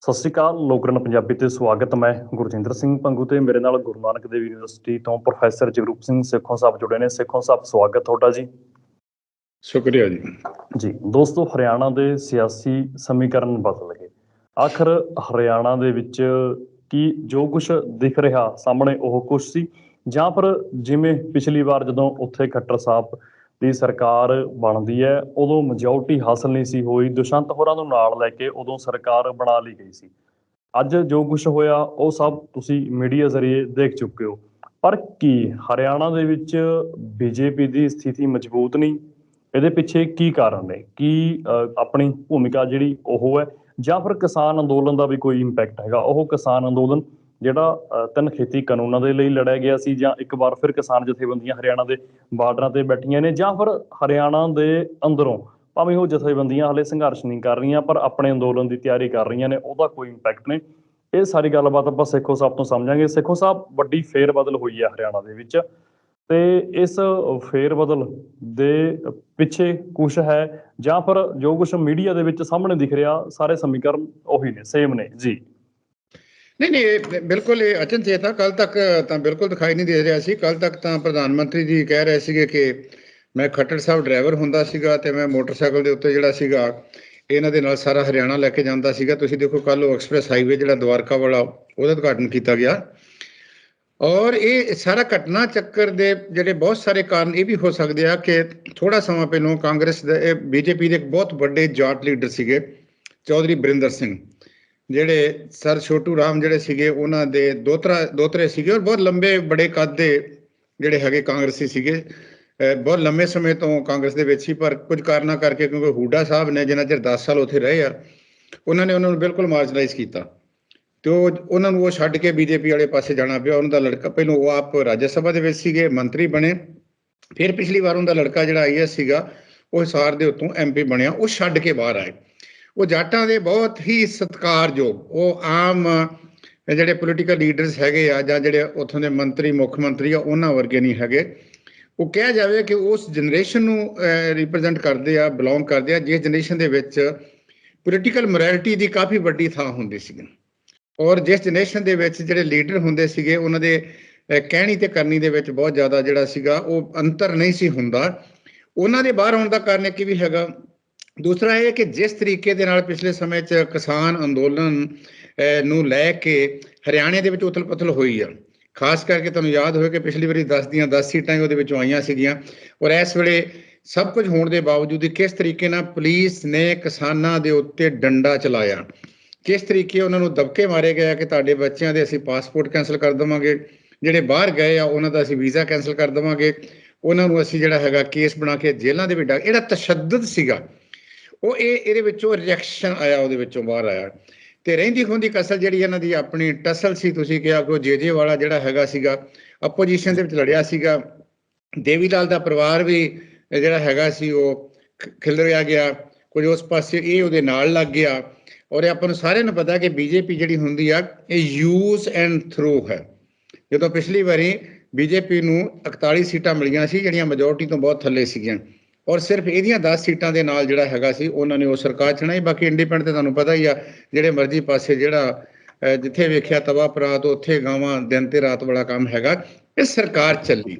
ਸਤਿ ਸ਼੍ਰੀ ਅਕਾਲ ਲੋਕਰਨ ਪੰਜਾਬੀ ਤੇ ਸਵਾਗਤ ਮੈਂ ਗੁਰਜਿੰਦਰ ਸਿੰਘ ਪੰਗੂ ਤੇ ਮੇਰੇ ਨਾਲ ਗੁਰੂ ਨਾਨਕ ਦੇਵ ਯੂਨੀਵਰਸਿਟੀ ਤੋਂ ਪ੍ਰੋਫੈਸਰ ਜਗਰੂਪ ਸਿੰਘ ਸੇਖੋਂ ਸਾਹਿਬ ਜੁੜੇ ਨੇ। ਸੇਖੋਂ ਸਾਹਿਬ ਸਵਾਗਤ ਤੁਹਾਡਾ ਜੀ। ਸ਼ੁਕਰੀਆ ਜੀ। ਜੀ ਦੋਸਤੋ ਹਰਿਆਣਾ ਦੇ ਸਿਆਸੀ ਸਮੀਕਰਨ ਬਦਲ ਗਏ। ਆਖਰ ਹਰਿਆਣਾ ਦੇ ਵਿੱਚ ਕੀ ਜੋ ਕੁਝ ਦਿਖ ਰਿਹਾ ਸਾਹਮਣੇ ਉਹ ਕੁਝ ਸੀ? ਜਾਂ ਫਿਰ ਜਿਵੇਂ ਪਿਛਲੀ ਵਾਰ ਜਦੋਂ ਉੱਥੇ ਖੱਟਰ ਸਾਹਿਬ ਦੀ ਸਰਕਾਰ ਬਣਦੀ ਹੈ, ਉਦੋਂ ਮੈਜੋਰਟੀ ਹਾਸਲ ਨਹੀਂ ਸੀ ਹੋਈ, ਦੁਸ਼ੰਤ ਹੋਰਾਂ ਨੂੰ ਨਾਲ ਲੈ ਕੇ ਉਦੋਂ ਸਰਕਾਰ ਬਣਾ ਲਈ ਗਈ ਸੀ। ਅੱਜ ਜੋ ਕੁਝ ਹੋਇਆ, ਉਹ ਸਭ ਤੁਸੀਂ ਮੀਡੀਆ ਜ਼ਰੀਏ ਦੇਖ ਚੁੱਕੇ ਹੋ। ਪਰ ਕੀ ਹਰਿਆਣਾ ਦੇ ਵਿੱਚ ਬੀਜੇਪੀ ਦੀ ਸਥਿਤੀ ਮਜ਼ਬੂਤ ਨਹੀਂ? ਇਹਦੇ ਪਿੱਛੇ ਕੀ ਕਾਰਨ ਨੇ? ਕੀ ਆਪਣੀ ਭੂਮਿਕਾ ਜਿਹੜੀ ਉਹ ਹੈ? ਜਾਂ ਫਿਰ ਕਿਸਾਨ ਅੰਦੋਲਨ ਦਾ ਵੀ ਕੋਈ ਇੰਪੈਕਟ ਹੈਗਾ? ਉਹ ਕਿਸਾਨ ਅੰਦੋਲਨ ਜਿਹੜਾ ਤਿੰਨ ਖੇਤੀ ਕਾਨੂੰਨਾਂ ਦੇ ਲਈ ਲੜਿਆ ਗਿਆ ਸੀ ਜਾਂ ਇੱਕ ਵਾਰ ਫਿਰ ਕਿਸਾਨ ਜਥੇਬੰਦੀਆਂ ਹਰਿਆਣਾ ਦੇ ਬਾਰਡਰਾਂ ਤੇ ਬੈਠੀਆਂ ਨੇ ਜਾਂ ਫਿਰ ਹਰਿਆਣਾ ਦੇ ਅੰਦਰੋਂ ਭਾਵੇਂ ਉਹ ਜਥੇਬੰਦੀਆਂ ਹਲੇ ਸੰਘਰਸ਼ ਨਹੀਂ ਕਰ ਰਹੀਆਂ ਪਰ ਆਪਣੇ ਅੰਦੋਲਨ ਦੀ ਤਿਆਰੀ ਕਰ ਰਹੀਆਂ ਨੇ, ਉਹਦਾ ਕੋਈ ਇੰਪੈਕਟ ਨਹੀਂ। ਇਹ ਸਾਰੀ ਗੱਲਬਾਤ ਆਪਾਂ ਸੇਖੋ ਸਾਹਿਬ ਤੋਂ ਸਮਝਾਂਗੇ। ਸੇਖੋ ਸਾਹਿਬ, ਵੱਡੀ ਫੇਰ ਬਦਲ ਹੋਈ ਹੈ ਹਰਿਆਣਾ ਦੇ ਵਿੱਚ ਤੇ ਇਸ ਫੇਰ ਬਦਲ ਦੇ ਪਿੱਛੇ ਕੁਝ ਹੈ ਜਾਂ ਫਿਰ ਜੋ ਕੁਝ ਮੀਡੀਆ ਦੇ ਵਿੱਚ ਸਾਹਮਣੇ ਦਿਖ ਰਿਹਾ, ਸਾਰੇ ਸਮੀਕਰਨ ਉਹੀ ਨੇ ਸੇਮ ਨੇ। ਜੀ। ਨਹੀਂ ਨਹੀਂ, ਇਹ ਬਿਲਕੁਲ ਇਹ ਅਚਨਚੇਤ ਆ ਕੱਲ ਤੱਕ ਤਾਂ ਬਿਲਕੁਲ ਦਿਖਾਈ ਨਹੀਂ ਦੇ ਰਿਹਾ ਸੀ। ਕੱਲ ਤੱਕ ਤਾਂ ਪ੍ਰਧਾਨ ਮੰਤਰੀ ਜੀ ਕਹਿ ਰਹੇ ਸੀਗੇ ਕਿ ਮੈਂ ਖੱਟੜ ਸਾਹਿਬ ਡਰਾਈਵਰ ਹੁੰਦਾ ਸੀਗਾ ਤੇ ਮੈਂ ਮੋਟਰਸਾਈਕਲ ਦੇ ਉੱਤੇ ਜਿਹੜਾ ਸੀਗਾ, ਇਹਨਾਂ ਦੇ ਨਾਲ ਸਾਰਾ ਹਰਿਆਣਾ ਲੈ ਕੇ ਜਾਂਦਾ ਸੀਗਾ। ਤੁਸੀਂ ਦੇਖੋ ਕੱਲ ਉਹ ਐਕਸਪ੍ਰੈਸ ਹਾਈਵੇ ਜਿਹੜਾ ਦਵਾਰਕਾ ਵਾਲਾ, ਉਹਦਾ ਉਦਘਾਟਨ ਕੀਤਾ ਗਿਆ। ਔਰ ਇਹ ਸਾਰਾ ਘਟਨਾ ਚੱਕਰ ਦੇ ਜਿਹੜੇ ਬਹੁਤ ਸਾਰੇ ਕਾਰਨ, ਇਹ ਵੀ ਹੋ ਸਕਦੇ ਆ ਕਿ ਥੋੜਾ ਸਮਾਂ ਪਹਿਲਾਂ ਕਾਂਗਰਸ ਦੇ ਬੀਜੇਪੀ ਦੇ ਇੱਕ ਬਹੁਤ ਵੱਡੇ ਜਾਟ ਲੀਡਰ ਸੀਗੇ, ਚੌਧਰੀ ਬਰਿੰਦਰ ਸਿੰਘ। ਜਿਹੜੇ ਸਰ ਛੋਟੂ ਰਾਮ ਜਿਹੜੇ ਸੀਗੇ, ਉਹਨਾਂ ਦੇ ਦੋਤਰਾ ਦੋਤਰੇ ਸੀਗੇ ਔਰ ਬਹੁਤ ਲੰਬੇ ਬੜੇ ਕੱਦ ਦੇ ਜਿਹੜੇ ਹੈਗੇ ਕਾਂਗਰਸੀ ਸੀਗੇ। ਬਹੁਤ ਲੰਮੇ ਸਮੇਂ ਤੋਂ ਕਾਂਗਰਸ ਦੇ ਵਿੱਚ ਸੀ, ਪਰ ਕੁਝ ਕਾਰਨਾਂ ਕਰਕੇ ਕਿਉਂਕਿ ਹੂਡਾ ਸਾਹਿਬ ਨੇ ਜਿੰਨਾ ਚਿਰ 10 ਸਾਲ ਉੱਥੇ ਰਹੇ ਆ, ਉਹਨਾਂ ਨੇ ਉਹਨਾਂ ਨੂੰ ਬਿਲਕੁਲ ਮਾਰਜਨਾਈਜ਼ ਕੀਤਾ। ਤੇ ਉਹ, ਉਹਨਾਂ ਨੂੰ ਉਹ ਛੱਡ ਕੇ ਬੀਜੇਪੀ ਵਾਲੇ ਪਾਸੇ ਜਾਣਾ ਪਿਆ, ਉਹਨਾਂ ਦਾ ਲੜਕਾ, ਪਹਿਲਾਂ ਉਹ ਆਪ ਰਾਜ ਸਭਾ ਦੇ ਵਿੱਚ ਸੀਗੇ, ਮੰਤਰੀ ਬਣੇ। ਫਿਰ ਪਿਛਲੀ ਵਾਰ ਉਹਨਾਂ ਦਾ ਲੜਕਾ ਜਿਹੜਾ ਆਈਐਸ ਸੀਗਾ, ਉਹ ਹਿਸਾਰ ਦੇ ਉੱਤੋਂ ਐਮਪੀ ਬਣਿਆ, ਉਹ ਛੱਡ ਕੇ ਬਾਹਰ ਆਏ। ਉਹ ਜਾਟਾਂ ਦੇ ਬਹੁਤ ਹੀ ਸਤਿਕਾਰਯੋਗ, ਉਹ ਆਮ ਜਿਹੜੇ ਪੋਲੀਟੀਕਲ ਲੀਡਰਸ ਹੈਗੇ ਆ ਜਾਂ ਜਿਹੜੇ ਉੱਥੋਂ ਦੇ ਮੰਤਰੀ, ਮੁੱਖ ਮੰਤਰੀ ਆ, ਉਹਨਾਂ ਵਰਗੇ ਨਹੀਂ ਹੈਗੇ। ਉਹ ਕਿਹਾ ਜਾਵੇ ਕਿ ਉਸ ਜਨਰੇਸ਼ਨ ਨੂੰ ਰਿਪਰੈਜ਼ੈਂਟ ਕਰਦੇ ਆ ਬਿਲੋਂਗ ਕਰਦੇ ਆ, ਜਿਸ ਜਨਰੇਸ਼ਨ ਦੇ ਵਿੱਚ ਪੋਲੀਟੀਕਲ ਮੋਰੈਲਿਟੀ ਦੀ ਕਾਫੀ ਵੱਡੀ ਥਾਂ ਹੁੰਦੀ ਸੀ ਔਰ ਜਿਸ ਜਨਰੇਸ਼ਨ ਦੇ ਵਿੱਚ ਜਿਹੜੇ ਲੀਡਰ ਹੁੰਦੇ ਸੀਗੇ, ਉਹਨਾਂ ਦੇ ਕਹਿਣੀ ਤੇ ਕਰਨੀ ਦੇ ਵਿੱਚ ਬਹੁਤ ਜ਼ਿਆਦਾ ਜਿਹੜਾ ਸੀਗਾ, ਉਹ ਅੰਤਰ ਨਹੀਂ ਸੀ ਹੁੰਦਾ। ਉਹਨਾਂ ਦੇ ਬਾਹਰ ਆਉਣ ਦਾ ਕਾਰਨ ਇੱਕ ਵੀ ਹੈਗਾ ਦੂਸਰਾ ਇਹ ਕਿ ਜਿਸ ਤਰੀਕੇ ਦੇ ਨਾਲ ਪਿਛਲੇ ਸਮੇਂ 'ਚ ਕਿਸਾਨ ਅੰਦੋਲਨ ਨੂੰ ਲੈ ਕੇ ਹਰਿਆਣੇ ਦੇ ਵਿੱਚ ਉਥਲ-ਪੁਥਲ ਹੋਈ ਆ। ਖਾਸ ਕਰਕੇ ਤੁਹਾਨੂੰ ਯਾਦ ਹੋਵੇ ਕਿ ਪਿਛਲੀ ਵਾਰੀ 10 ਦੀਆਂ 10 ਸੀਟਾਂ ਹੀ ਉਹਦੇ ਵਿੱਚੋਂ ਆਈਆਂ ਸੀਗੀਆਂ। ਔਰ ਇਸ ਵੇਲੇ ਸਭ ਕੁਝ ਹੋਣ ਦੇ ਬਾਵਜੂਦ ਕਿਸ ਤਰੀਕੇ ਨਾਲ ਪੁਲਿਸ ਨੇ ਕਿਸਾਨਾਂ ਦੇ ਉੱਤੇ ਡੰਡਾ ਚਲਾਇਆ। ਕਿਸ ਤਰੀਕੇ ਉਹਨਾਂ ਨੂੰ ਦਬਕੇ ਮਾਰੇ ਗਏ ਕਿ ਤੁਹਾਡੇ ਬੱਚਿਆਂ ਦੇ ਅਸੀਂ ਪਾਸਪੋਰਟ ਕੈਨਸਲ ਕਰ ਦੇਵਾਂਗੇ। ਜਿਹੜੇ ਬਾਹਰ ਗਏ ਆ, ਉਹਨਾਂ ਦਾ ਅਸੀਂ ਵੀਜ਼ਾ ਕੈਨਸਲ ਕਰ ਦੇਵਾਂਗੇ। ਉਹਨਾਂ ਨੂੰ ਅਸੀਂ ਜਿਹੜਾ ਹੈਗਾ ਕੇਸ ਬਣਾ ਕੇ ਜੇਲ੍ਹਾਂ ਦੇ ਵਿੱਚ ਡਾਕ ਇਹਦਾ ਤਸ਼ੱਦਦ ਸੀਗਾ। ਉਹ ਇਹ ਇਹਦੇ ਵਿੱਚੋਂ ਰਿਐਕਸ਼ਨ ਆਇਆ, ਉਹਦੇ ਵਿੱਚੋਂ ਬਾਹਰ ਆਇਆ। ਤੇ ਰਹਿੰਦੀ ਖੁੰਦੀ ਕਸਲ ਜਿਹੜੀ ਇਹਨਾਂ ਦੀ ਆਪਣੀ ਟਸਲ ਸੀ, ਤੁਸੀਂ ਕਿਹਾ ਕਿ ਉਹ ਜੇਜੇ ਵਾਲਾ ਜਿਹੜਾ ਹੈਗਾ ਸੀਗਾ ਆਪੋਜੀਸ਼ਨ ਦੇ ਵਿੱਚ ਲੜਿਆ ਸੀਗਾ। ਦੇਵੀ ਲਾਲ ਦਾ ਪਰਿਵਾਰ ਵੀ ਜਿਹੜਾ ਹੈਗਾ ਸੀ, ਉਹ ਖ- ਖਿਲਰਿਆ ਗਿਆ। ਕੁਝ ਉਸ ਪਾਸੇ ਇਹ ਉਹਦੇ ਨਾਲ ਲੱਗ ਗਿਆ। ਔਰ ਇਹ ਆਪਾਂ ਨੂੰ ਸਾਰਿਆਂ ਨੂੰ ਪਤਾ ਕਿ ਬੀਜੇਪੀ ਜਿਹੜੀ ਹੁੰਦੀ ਆ, ਇਹ ਯੂਜ਼ ਐਂਡ ਥਰੂ ਹੈ। ਜਦੋਂ ਪਿਛਲੀ ਵਾਰੀ ਬੀਜੇਪੀ ਨੂੰ 41 ਸੀਟਾਂ ਮਿਲੀਆਂ ਸੀ, ਜਿਹੜੀਆਂ ਮੈਜੋਰਟੀ ਤੋਂ ਬਹੁਤ ਥੱਲੇ ਸੀਗੀਆਂ। ਔਰ ਸਿਰਫ ਇਹਦੀਆਂ 10 ਸੀਟਾਂ ਦੇ ਨਾਲ ਜਿਹੜਾ ਹੈਗਾ ਸੀ, ਉਹਨਾਂ ਨੇ ਉਹ ਸਰਕਾਰ ਚਣਾਈ ਬਾਕੀ ਇੰਡੀਪੈਂਡੈਂਟ ਤੇ ਤੁਹਾਨੂੰ ਪਤਾ ਹੀ ਆ, ਜਿਹੜੇ ਮਰਜ਼ੀ ਪਾਸੇ ਜਿਹੜਾ ਜਿੱਥੇ ਵੇਖਿਆ ਤਵਾ ਪਰਾਤ, ਉੱਥੇ ਗਾਵਾਂ ਦਿਨ ਤੇ ਰਾਤ ਵਾਲਾ ਕੰਮ ਹੈਗਾ। ਇਹ ਸਰਕਾਰ ਚੱਲੀ।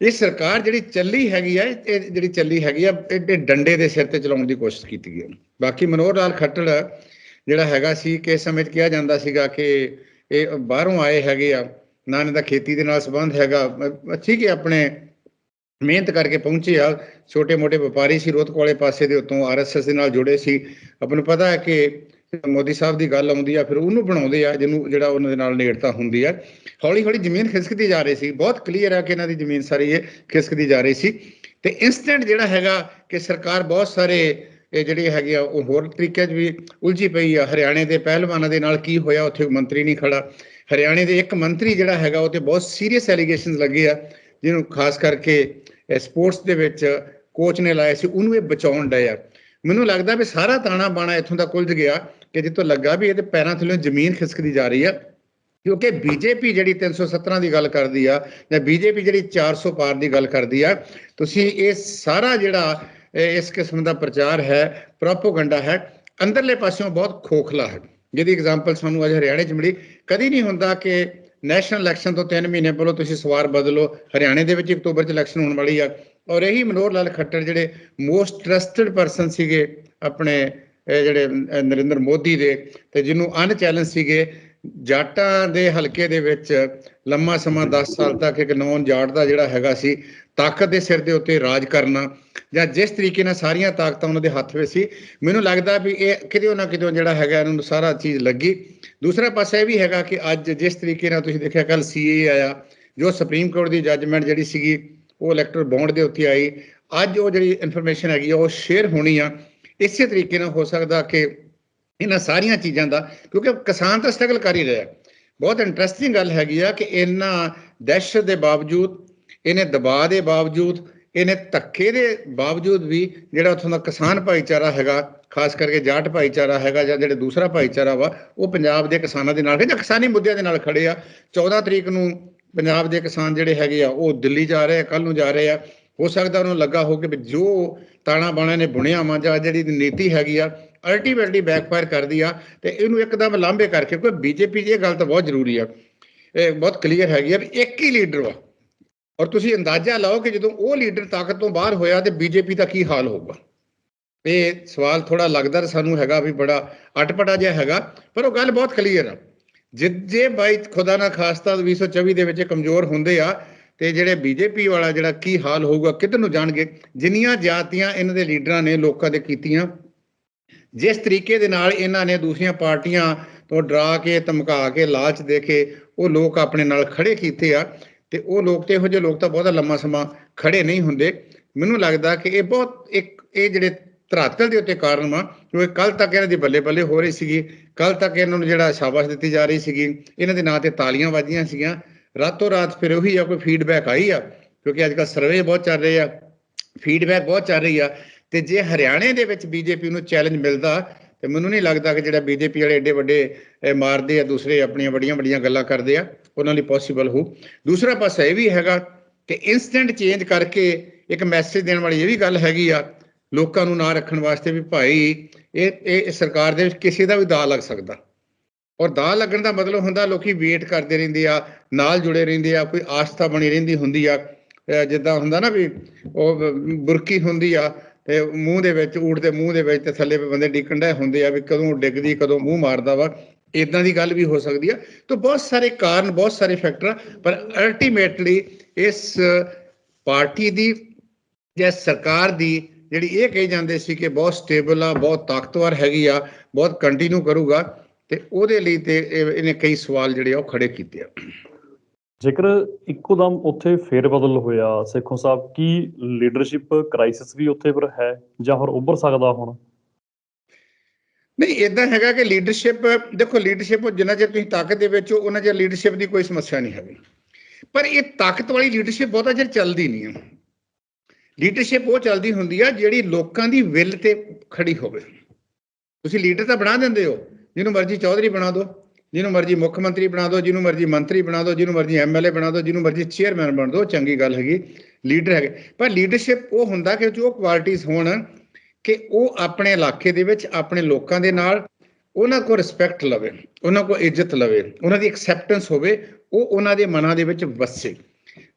ਇਹ ਸਰਕਾਰ ਜਿਹੜੀ ਚੱਲੀ ਹੈਗੀ ਆ, ਇਹ ਜਿਹੜੀ ਚੱਲੀ ਹੈਗੀ ਆ, ਇਹ ਡੰਡੇ ਦੇ ਸਿਰ ਤੇ ਚਲਾਉਣ ਦੀ ਕੋਸ਼ਿਸ਼ ਕੀਤੀ ਗਈ ਬਾਕੀ ਮਨੋਹਰ ਲਾਲ ਖੱਟੜ ਜਿਹੜਾ ਹੈਗਾ ਸੀ ਕਿ ਇਸ ਸਮੇਂ 'ਚ ਕਿਹਾ ਜਾਂਦਾ ਸੀਗਾ ਕਿ ਇਹ ਬਾਹਰੋਂ ਆਏ ਹੈਗੇ ਆ, ਨਾ ਇਹਨਾਂ ਦਾ ਖੇਤੀ ਦੇ ਨਾਲ ਸੰਬੰਧ ਹੈਗਾ। ਠੀਕ ਹੈ, ਆਪਣੇ ਮਿਹਨਤ ਕਰਕੇ ਪਹੁੰਚੇ ਆ। ਛੋਟੇ ਮੋਟੇ ਵਪਾਰੀ ਸੀ, ਰੋਹਤਕ ਵਾਲੇ ਪਾਸੇ ਦੇ ਉੱਤੋਂ ਆਰਐਸਐਸ ਦੇ ਨਾਲ ਜੁੜੇ ਸੀ। ਆਪਾਂ ਨੂੰ ਪਤਾ ਹੈ ਕਿ ਮੋਦੀ ਸਾਹਿਬ ਦੀ ਗੱਲ ਆਉਂਦੀ ਆ, ਫਿਰ ਉਹਨੂੰ ਬਣਾਉਂਦੇ ਆ, ਜਿਹਨੂੰ ਜਿਹੜਾ ਉਹਨਾਂ ਦੇ ਨਾਲ ਨੇੜਤਾ ਹੁੰਦੀ ਆ। ਹੌਲੀ ਹੌਲੀ ਜ਼ਮੀਨ ਖਿਸਕਦੀ ਜਾ ਰਹੀ ਸੀ। ਬਹੁਤ ਕਲੀਅਰ ਆ ਕਿ ਇਹਨਾਂ ਦੀ ਜ਼ਮੀਨ ਸਾਰੀ ਇਹ ਖਿਸਕਦੀ ਜਾ ਰਹੀ ਸੀ। ਤੇ ਇਨਸਟੈਂਟ ਜਿਹੜਾ ਹੈਗਾ ਕਿ ਸਰਕਾਰ ਬਹੁਤ ਸਾਰੇ ਇਹ ਜਿਹੜੇ ਹੈਗੇ ਆ, ਉਹ ਹੋਰ ਤਰੀਕੇ 'ਚ ਵੀ ਉਲਝੀ ਪਈ ਆ। ਹਰਿਆਣੇ ਦੇ ਪਹਿਲਵਾਨਾਂ ਦੇ ਨਾਲ ਕੀ ਹੋਇਆ, ਉੱਥੇ ਮੰਤਰੀ ਨਹੀਂ ਖੜਾ। ਹਰਿਆਣੇ ਦੇ ਇੱਕ ਮੰਤਰੀ ਜਿਹੜਾ ਹੈਗਾ, ਉਹ ਤੇ ਬਹੁਤ ਸੀਰੀਅਸ ਐਲੀਗੇਸ਼ਨਸ ਲੱਗੇ ਆ। ਜਿਹਨੂੰ ਖਾਸ ਕਰਕੇ ਸਪੋਰਟਸ ਦੇ ਵਿੱਚ ਕੋਚ ਨੇ ਲਾਇਆ ਸੀ, ਉਹਨੂੰ ਇਹ ਬਚਾਉਣ ਡਏ ਆ ਮੈਨੂੰ ਲੱਗਦਾ ਵੀ ਸਾਰਾ ਤਾਣਾ ਬਾਣਾ ਇੱਥੋਂ ਦਾ ਕੁਲਝ ਗਿਆ ਕਿ ਜਿੱਥੋਂ ਲੱਗਾ ਵੀ ਇਹਦੇ ਪੈਰਾਂ ਥੱਲੇ ਜ਼ਮੀਨ ਖਿਸਕਦੀ ਜਾ ਰਹੀ ਆ। ਕਿਉਂਕਿ ਬੀਜੇਪੀ ਜਿਹੜੀ 317 ਦੀ ਗੱਲ ਕਰਦੀ ਆ ਜਾਂ ਬੀਜੇਪੀ ਜਿਹੜੀ 400 ਪਾਰ ਦੀ ਗੱਲ ਕਰਦੀ ਆ, ਤੁਸੀਂ ਇਹ ਸਾਰਾ ਜਿਹੜਾ ਇਸ ਕਿਸਮ ਦਾ ਪ੍ਰਚਾਰ ਹੈ ਪ੍ਰੋਪੋਗੰਡਾ ਹੈ, ਅੰਦਰਲੇ ਪਾਸਿਓਂ ਬਹੁਤ ਖੋਖਲਾ ਹੈ। ਜਿਹਦੀ ਐਗਜ਼ਾਮਪਲ ਸਾਨੂੰ ਅੱਜ ਹਰਿਆਣੇ 'ਚ ਮਿਲੀ। ਕਦੀ ਨਹੀਂ ਹੁੰਦਾ ਕਿ ਨੈਸ਼ਨਲ ਇਲੈਕਸ਼ਨ ਤੋਂ 3 ਮਹੀਨੇ ਪਹਿਲਾਂ ਤੁਸੀਂ ਸਵਾਰ ਬਦਲੋ। ਹਰਿਆਣੇ ਦੇ ਵਿੱਚ ਅਕਤੂਬਰ 'ਚ ਇਲੈਕਸ਼ਨ ਹੋਣ ਵਾਲੀ ਆ। ਔਰ ਇਹੀ ਮਨੋਹਰ ਲਾਲ ਖੱਟਰ ਜਿਹੜੇ ਮੋਸਟ ਟਰਸਟਡ ਪਰਸਨ ਸੀਗੇ ਆਪਣੇ ਜਿਹੜੇ ਨਰਿੰਦਰ ਮੋਦੀ ਦੇ, ਤੇ ਜਿਹਨੂੰ ਅਨਚੈਲੰਜ ਸੀਗੇ ਜਾਟਾਂ ਦੇ ਹਲਕੇ ਦੇ ਵਿੱਚ ਲੰਮਾ ਸਮਾਂ 10 ਸਾਲ ਤੱਕ ਇੱਕ ਨੌਨ ਜਾਟ ਦਾ ਜਿਹੜਾ ਹੈਗਾ ਸੀ ਤਾਕਤ ਦੇ ਸਿਰ ਦੇ ਉੱਤੇ ਰਾਜ ਕਰਨਾ ਜਾਂ ਜਿਸ ਤਰੀਕੇ ਨਾਲ ਸਾਰੀਆਂ ਤਾਕਤਾਂ ਉਹਨਾਂ ਦੇ ਹੱਥ ਵਿੱਚ ਸੀ ਮੈਨੂੰ ਲੱਗਦਾ ਵੀ ਇਹ ਕਿਤੇ ਨਾ ਕਿਤੇ ਜਿਹੜਾ ਹੈਗਾ ਇਹਨਾਂ ਨੂੰ ਸਾਰਾ ਚੀਜ਼ ਲੱਗੀ। ਦੂਸਰਾ ਪਾਸਾ ਇਹ ਵੀ ਹੈਗਾ ਕਿ ਅੱਜ ਜਿਸ ਤਰੀਕੇ ਨਾਲ ਤੁਸੀਂ ਦੇਖਿਆ ਕੱਲ ਸੀਏ ਆਇਆ ਜੋ ਸੁਪਰੀਮ ਕੋਰਟ ਦੀ ਜੱਜਮੈਂਟ ਜਿਹੜੀ ਸੀਗੀ ਉਹ ਇਲੈਕਟਰ ਬੌਂਡ ਦੇ ਉੱਤੇ ਆਈ। ਅੱਜ ਉਹ ਜਿਹੜੀ ਇਨਫੋਰਮੇਸ਼ਨ ਹੈਗੀ ਉਹ ਸ਼ੇਅਰ ਹੋਣੀ ਆ। ਇਸੇ ਤਰੀਕੇ ਨਾਲ ਹੋ ਸਕਦਾ ਕਿ ਇਹਨਾਂ ਸਾਰੀਆਂ ਚੀਜ਼ਾਂ ਦਾ, ਕਿਉਂਕਿ ਕਿਸਾਨ ਤਾਂ ਸਟਰਗਲ ਕਰ ਹੀ ਰਿਹਾ ਬਹੁਤ ਇੰਟਰਸਟਿੰਗ ਗੱਲ ਹੈਗੀ ਆ ਕਿ ਇਹਨਾਂ ਦਹਿਸ਼ਤ ਦੇ ਬਾਵਜੂਦ, ਇਹਨੇ ਦਬਾਅ ਦੇ ਬਾਵਜੂਦ, ਇਹਨੇ ਧੱਕੇ ਦੇ ਬਾਵਜੂਦ ਵੀ ਜਿਹੜਾ ਉੱਥੋਂ ਦਾ ਕਿਸਾਨ ਭਾਈਚਾਰਾ ਹੈਗਾ, ਖਾਸ ਕਰਕੇ ਜਾਟ ਭਾਈਚਾਰਾ ਹੈਗਾ ਜਾਂ ਜਿਹੜੇ ਦੂਸਰਾ ਭਾਈਚਾਰਾ ਵਾ, ਉਹ ਪੰਜਾਬ ਦੇ ਕਿਸਾਨਾਂ ਦੇ ਨਾਲ ਜਾਂ ਕਿਸਾਨੀ ਮੁੱਦਿਆਂ ਦੇ ਨਾਲ ਖੜੇ ਆ। 14 ਤਰੀਕ ਨੂੰ ਪੰਜਾਬ ਦੇ ਕਿਸਾਨ ਜਿਹੜੇ ਹੈਗੇ ਆ, ਉਹ ਦਿੱਲੀ ਜਾ ਰਹੇ ਆ ਕੱਲ ਨੂੰ ਜਾ ਰਹੇ ਆ। ਹੋ ਸਕਦਾ ਉਹਨੂੰ ਲੱਗਾ ਹੋ ਕਿ ਵੀ ਜੋ ਤਾਣਾ ਬਾਣਾ ਨੇ ਬੁਣਿਆ ਵਾ ਜਾਂ ਜਿਹੜੀ ਨੀਤੀ ਹੈਗੀ ਆ ਅਲਟੀਮੇਟਲੀ ਬੈਕਫਾਇਰ ਕਰਦੀ ਆ ਤੇ ਇਹਨੂੰ ਇੱਕਦਮ ਲਾਂਬੇ ਕਰਕੇ ਕੋਈ ਬੀਜੇਪੀ ਦੀ ਇਹ ਗੱਲ ਤਾਂ ਬਹੁਤ ਜ਼ਰੂਰੀ ਆ। ਇਹ ਬਹੁਤ ਕਲੀਅਰ ਹੈਗੀ ਆ ਵੀ ਇੱਕ ਹੀ ਲੀਡਰ ਵਾ। ਔਰ ਤੁਸੀਂ ਅੰਦਾਜ਼ਾ ਲਾਓ ਕਿ ਜਦੋਂ ਉਹ ਲੀਡਰ ਤਾਕਤ ਤੋਂ ਬਾਹਰ ਹੋਇਆ ਤੇ ਬੀਜੇਪੀ ਦਾ ਕੀ ਹਾਲ ਹੋਊਗਾ। ਇਹ ਸਵਾਲ ਥੋੜਾ ਲੱਗਦਾ ਸਾਨੂੰ ਹੈਗਾ ਵੀ ਬੜਾ ਅਟਪਟਾ ਜਿਹਾ ਹੈਗਾ, ਪਰ ਉਹ ਗੱਲ ਬਹੁਤ ਕਲੀਅਰ ਆ। ਜੇ ਜੇ ਬਾਈ ਖੁਦਾ ਨਾ ਖਾਸਤਾ 2024 ਦੇ ਵਿੱਚ ਕਮਜ਼ੋਰ ਹੁੰਦੇ ਆ ਤੇ ਜਿਹੜੇ ਬੀਜੇਪੀ ਵਾਲਾ ਜਿਹੜਾ ਕੀ ਹਾਲ ਹੋਊਗਾ ਕਿੱਧਰ ਨੂੰ ਜਾਣਗੇ। ਜਿੰਨੀਆਂ ਜਾਤੀਆਂ ਇਹਨਾਂ ਦੇ ਲੀਡਰਾਂ ਨੇ ਲੋਕਾਂ ਦੇ ਕੀਤੀਆਂ ਜਿਸ ਤਰੀਕੇ ਦੇ ਨਾਲ ਇਹਨਾਂ ਨੇ ਦੂਸਰੀਆਂ ਪਾਰਟੀਆਂ ਤੋਂ ਡਰਾ ਕੇ, ਧਮਕਾ ਕੇ, ਲਾਲਚ ਦੇ ਕੇ ਉਹ ਲੋਕ ਆਪਣੇ ਨਾਲ ਖੜੇ ਕੀਤੇ ਆ ਤੇ ਉਹ ਲੋਕ ਤੇ ਇਹੋ ਜਿਹੇ ਲੋਕ ਤਾਂ ਬਹੁਤਾ ਲੰਮਾ ਸਮਾਂ ਖੜੇ ਨਹੀਂ ਹੁੰਦੇ। ਮੈਨੂੰ ਲੱਗਦਾ ਕਿ ਇਹ ਬਹੁਤ ਇੱਕ, ਇਹ ਜਿਹੜੇ ਧਰਾਤਲ ਦੇ ਉੱਤੇ ਕਾਰਨ ਵਾ ਕਿਉਂਕਿ ਕੱਲ ਤੱਕ ਇਹਨਾਂ ਦੀ ਬੱਲੇ ਬੱਲੇ ਹੋ ਰਹੀ ਸੀਗੀ। ਕੱਲ ਤੱਕ ਇਹਨਾਂ ਨੂੰ ਜਿਹੜਾ ਸ਼ਾਬਾਸ਼ ਦਿੱਤੀ ਜਾ ਰਹੀ ਸੀਗੀ, ਇਹਨਾਂ ਦੇ ਨਾਂ ਤੇ ਤਾਲੀਆਂ ਵੱਜੀਆਂ ਸੀਗੀਆਂ। ਰਾਤੋਂ ਰਾਤ ਫਿਰ ਉਹੀ ਆ, ਕੋਈ ਫੀਡਬੈਕ ਆਈ ਆ, ਕਿਉਂਕਿ ਅੱਜ ਕੱਲ੍ਹ ਸਰਵੇ ਬਹੁਤ ਚੱਲ ਰਹੇ ਆ ਫੀਡਬੈਕ ਬਹੁਤ ਚੱਲ ਰਹੀ ਆ। ਤੇ ਜੇ ਹਰਿਆਣੇ ਦੇ ਵਿੱਚ ਬੀਜੇਪੀ ਨੂੰ ਚੈਲੰਜ ਮਿਲਦਾ, ਤੇ ਮੈਨੂੰ ਨਹੀਂ ਲੱਗਦਾ ਕਿ ਜਿਹੜਾ ਬੀਜੇਪੀ ਵਾਲੇ ਏਡੇ ਵੱਡੇ ਮਾਰਦੇ ਆ, ਦੂਸਰੇ ਆਪਣੀਆਂ ਵੱਡੀਆਂ ਵੱਡੀਆਂ ਗੱਲਾਂ ਕਰਦੇ ਆ, ਉਹਨਾਂ ਲਈ ਪੋਸੀਬਲ ਹੋ ਦੂਸਰਾ ਪਾਸਾ ਇਹ ਵੀ ਹੈਗਾ ਕਿ ਇਨਸਟੈਂਟ ਚੇਂਜ ਕਰਕੇ ਇੱਕ ਮੈਸੇਜ ਦੇਣ ਵਾਲੀ ਇਹ ਵੀ ਗੱਲ ਹੈਗੀ ਆ, ਲੋਕਾਂ ਨੂੰ ਨਾ ਰੱਖਣ ਵਾਸਤੇ ਵੀ ਭਾਈ ਇਹ ਇਹ ਸਰਕਾਰ ਦੇ ਵਿੱਚ ਕਿਸੇ ਦਾ ਵੀ ਦਾ ਲੱਗ ਸਕਦਾ। ਔਰ ਦਾ ਲੱਗਣ ਦਾ ਮਤਲਬ ਹੁੰਦਾ ਲੋਕੀ ਵੇਟ ਕਰਦੇ ਰਹਿੰਦੇ ਆ, ਨਾਲ ਜੁੜੇ ਰਹਿੰਦੇ ਆ, ਕੋਈ ਆਸਥਾ ਬਣੀ ਰਹਿੰਦੀ ਹੁੰਦੀ ਆ ਜਿੱਦਾਂ ਹੁੰਦਾ ਨਾ ਵੀ ਉਹ ਬੁਰਕੀ ਹੁੰਦੀ ਆ ਤੇ ਮੂੰਹ ਦੇ ਵਿੱਚ ਊਠ ਦੇ ਮੂੰਹ ਦੇ ਵਿੱਚ ਤੇ ਥੱਲੇ ਬੰਦੇ ਡਿੱਕਣ ਡਏ ਹੁੰਦੇ ਆ ਵੀ ਕਦੋਂ ਡਿੱਗਦੀ ਕਦੋਂ ਮੂੰਹ ਮਾਰਦਾ ਵਾ ਇਦਾਂ ਦੀ ਗੱਲ ਵੀ ਹੋ ਸਕਦੀ ਆ। ਤਾਂ ਬਹੁਤ ਸਾਰੇ ਕਾਰਨ ਬਹੁਤ ਸਾਰੇ ਫੈਕਟਰ ਆ, ਪਰ ਅਲਟੀਮੇਟਲੀ ਇਸ ਪਾਰਟੀ ਦੀ ਜਾਂ ਸਰਕਾਰ ਦੀ ਜਿਹੜੀ ਇਹ ਕਹੀ ਜਾਂਦੇ ਸੀ ਕਿ ਬਹੁਤ ਸਟੇਬਲ ਆ ਬਹੁਤ ਤਾਕਤਵਰ ਹੈਗੀ ਆ ਬਹੁਤ ਕੰਟੀਨਿਊ ਕਰੂਗਾ ਤੇ ਉਹਦੇ ਲਈ ਤੇ ਇਹਨੇ ਕਈ ਸਵਾਲ ਜਿਹੜੇ ਆ ਉਹ ਖੜੇ ਕੀਤੇ ਆ। ਜੇਕਰ ਇੱਕੋ ਦਮ ਉੱਥੇ ਫੇਰ ਬਦਲ ਹੋਇਆ, ਸੇਖੋਂ ਸਾਹਿਬ, ਕੀ ਲੀਡਰਸ਼ਿਪ ਕ੍ਰਾਈਸਿਸ ਵੀ ਉੱਥੇ ਪਰ ਹੈ ਜਾਂ ਹੋਰ ਉੱਭਰ ਸਕਦਾ ਹੁਣ? ਨਹੀਂ ਇਦਾਂ ਹੈਗਾ ਕਿ ਲੀਡਰਸ਼ਿਪ ਦੇਖੋ ਲੀਡਰਸ਼ਿਪ ਜਿੰਨਾ ਚਿਰ ਤੁਸੀਂ ਤਾਕਤ ਦੇ ਵਿੱਚ ਹੋ, ਉਹਨਾਂ ਚਿਰ ਲੀਡਰਸ਼ਿਪ ਦੀ ਕੋਈ ਸਮੱਸਿਆ ਨਹੀਂ ਹੈਗੀ। ਪਰ ਇਹ ਤਾਕਤ ਵਾਲੀ ਲੀਡਰਸ਼ਿਪ ਬਹੁਤਾ ਚਿਰ ਚੱਲਦੀ ਨਹੀਂ ਹੈ। ਲੀਡਰਸ਼ਿਪ ਉਹ ਚੱਲਦੀ ਹੁੰਦੀ ਆ ਜਿਹੜੀ ਲੋਕਾਂ ਦੀ ਵਿਲ ਤੇ ਖੜੀ ਹੋਵੇ। ਤੁਸੀਂ ਲੀਡਰ ਤਾਂ ਬਣਾ ਦਿੰਦੇ ਹੋ, ਜਿਹਨੂੰ ਮਰਜ਼ੀ ਚੌਧਰੀ ਬਣਾ ਦਿਓ। ਜਿਹਨੂੰ ਮਰਜ਼ੀ ਮੁੱਖ ਮੰਤਰੀ ਬਣਾ ਦਿਓ, ਜਿਹਨੂੰ ਮਰਜ਼ੀ ਮੰਤਰੀ ਬਣਾ ਦਿਓ, ਜਿਹਨੂੰ ਮਰਜ਼ੀ ਐਮਐਲਏ ਬਣਾ ਦਿਓ, ਜਿਹਨੂੰ ਮਰਜ਼ੀ ਚੇਅਰਮੈਨ ਬਣਾ ਦਿਓ ਚੰਗੀ ਗੱਲ ਹੈਗੀ, ਲੀਡਰ ਹੈਗੇ। ਪਰ ਲੀਡਰਸ਼ਿਪ ਉਹ ਹੁੰਦਾ ਕਿ ਜੋ ਕੁਆਲਿਟੀਆਂ ਹੋਣ, ਕਿ ਉਹ ਆਪਣੇ ਇਲਾਕੇ ਦੇ ਵਿੱਚ ਆਪਣੇ ਲੋਕਾਂ ਦੇ ਨਾਲ ਉਹਨਾਂ ਕੋਲ ਰਿਸਪੈਕਟ ਲਵੇ, ਉਹਨਾਂ ਕੋਲ ਇੱਜ਼ਤ ਲਵੇ, ਉਹਨਾਂ ਦੀ ਐਕਸੈਪਟੈਂਸ ਹੋਵੇ, ਉਹ ਉਹਨਾਂ ਦੇ ਮਨਾਂ ਦੇ ਵਿੱਚ ਵਸੇ।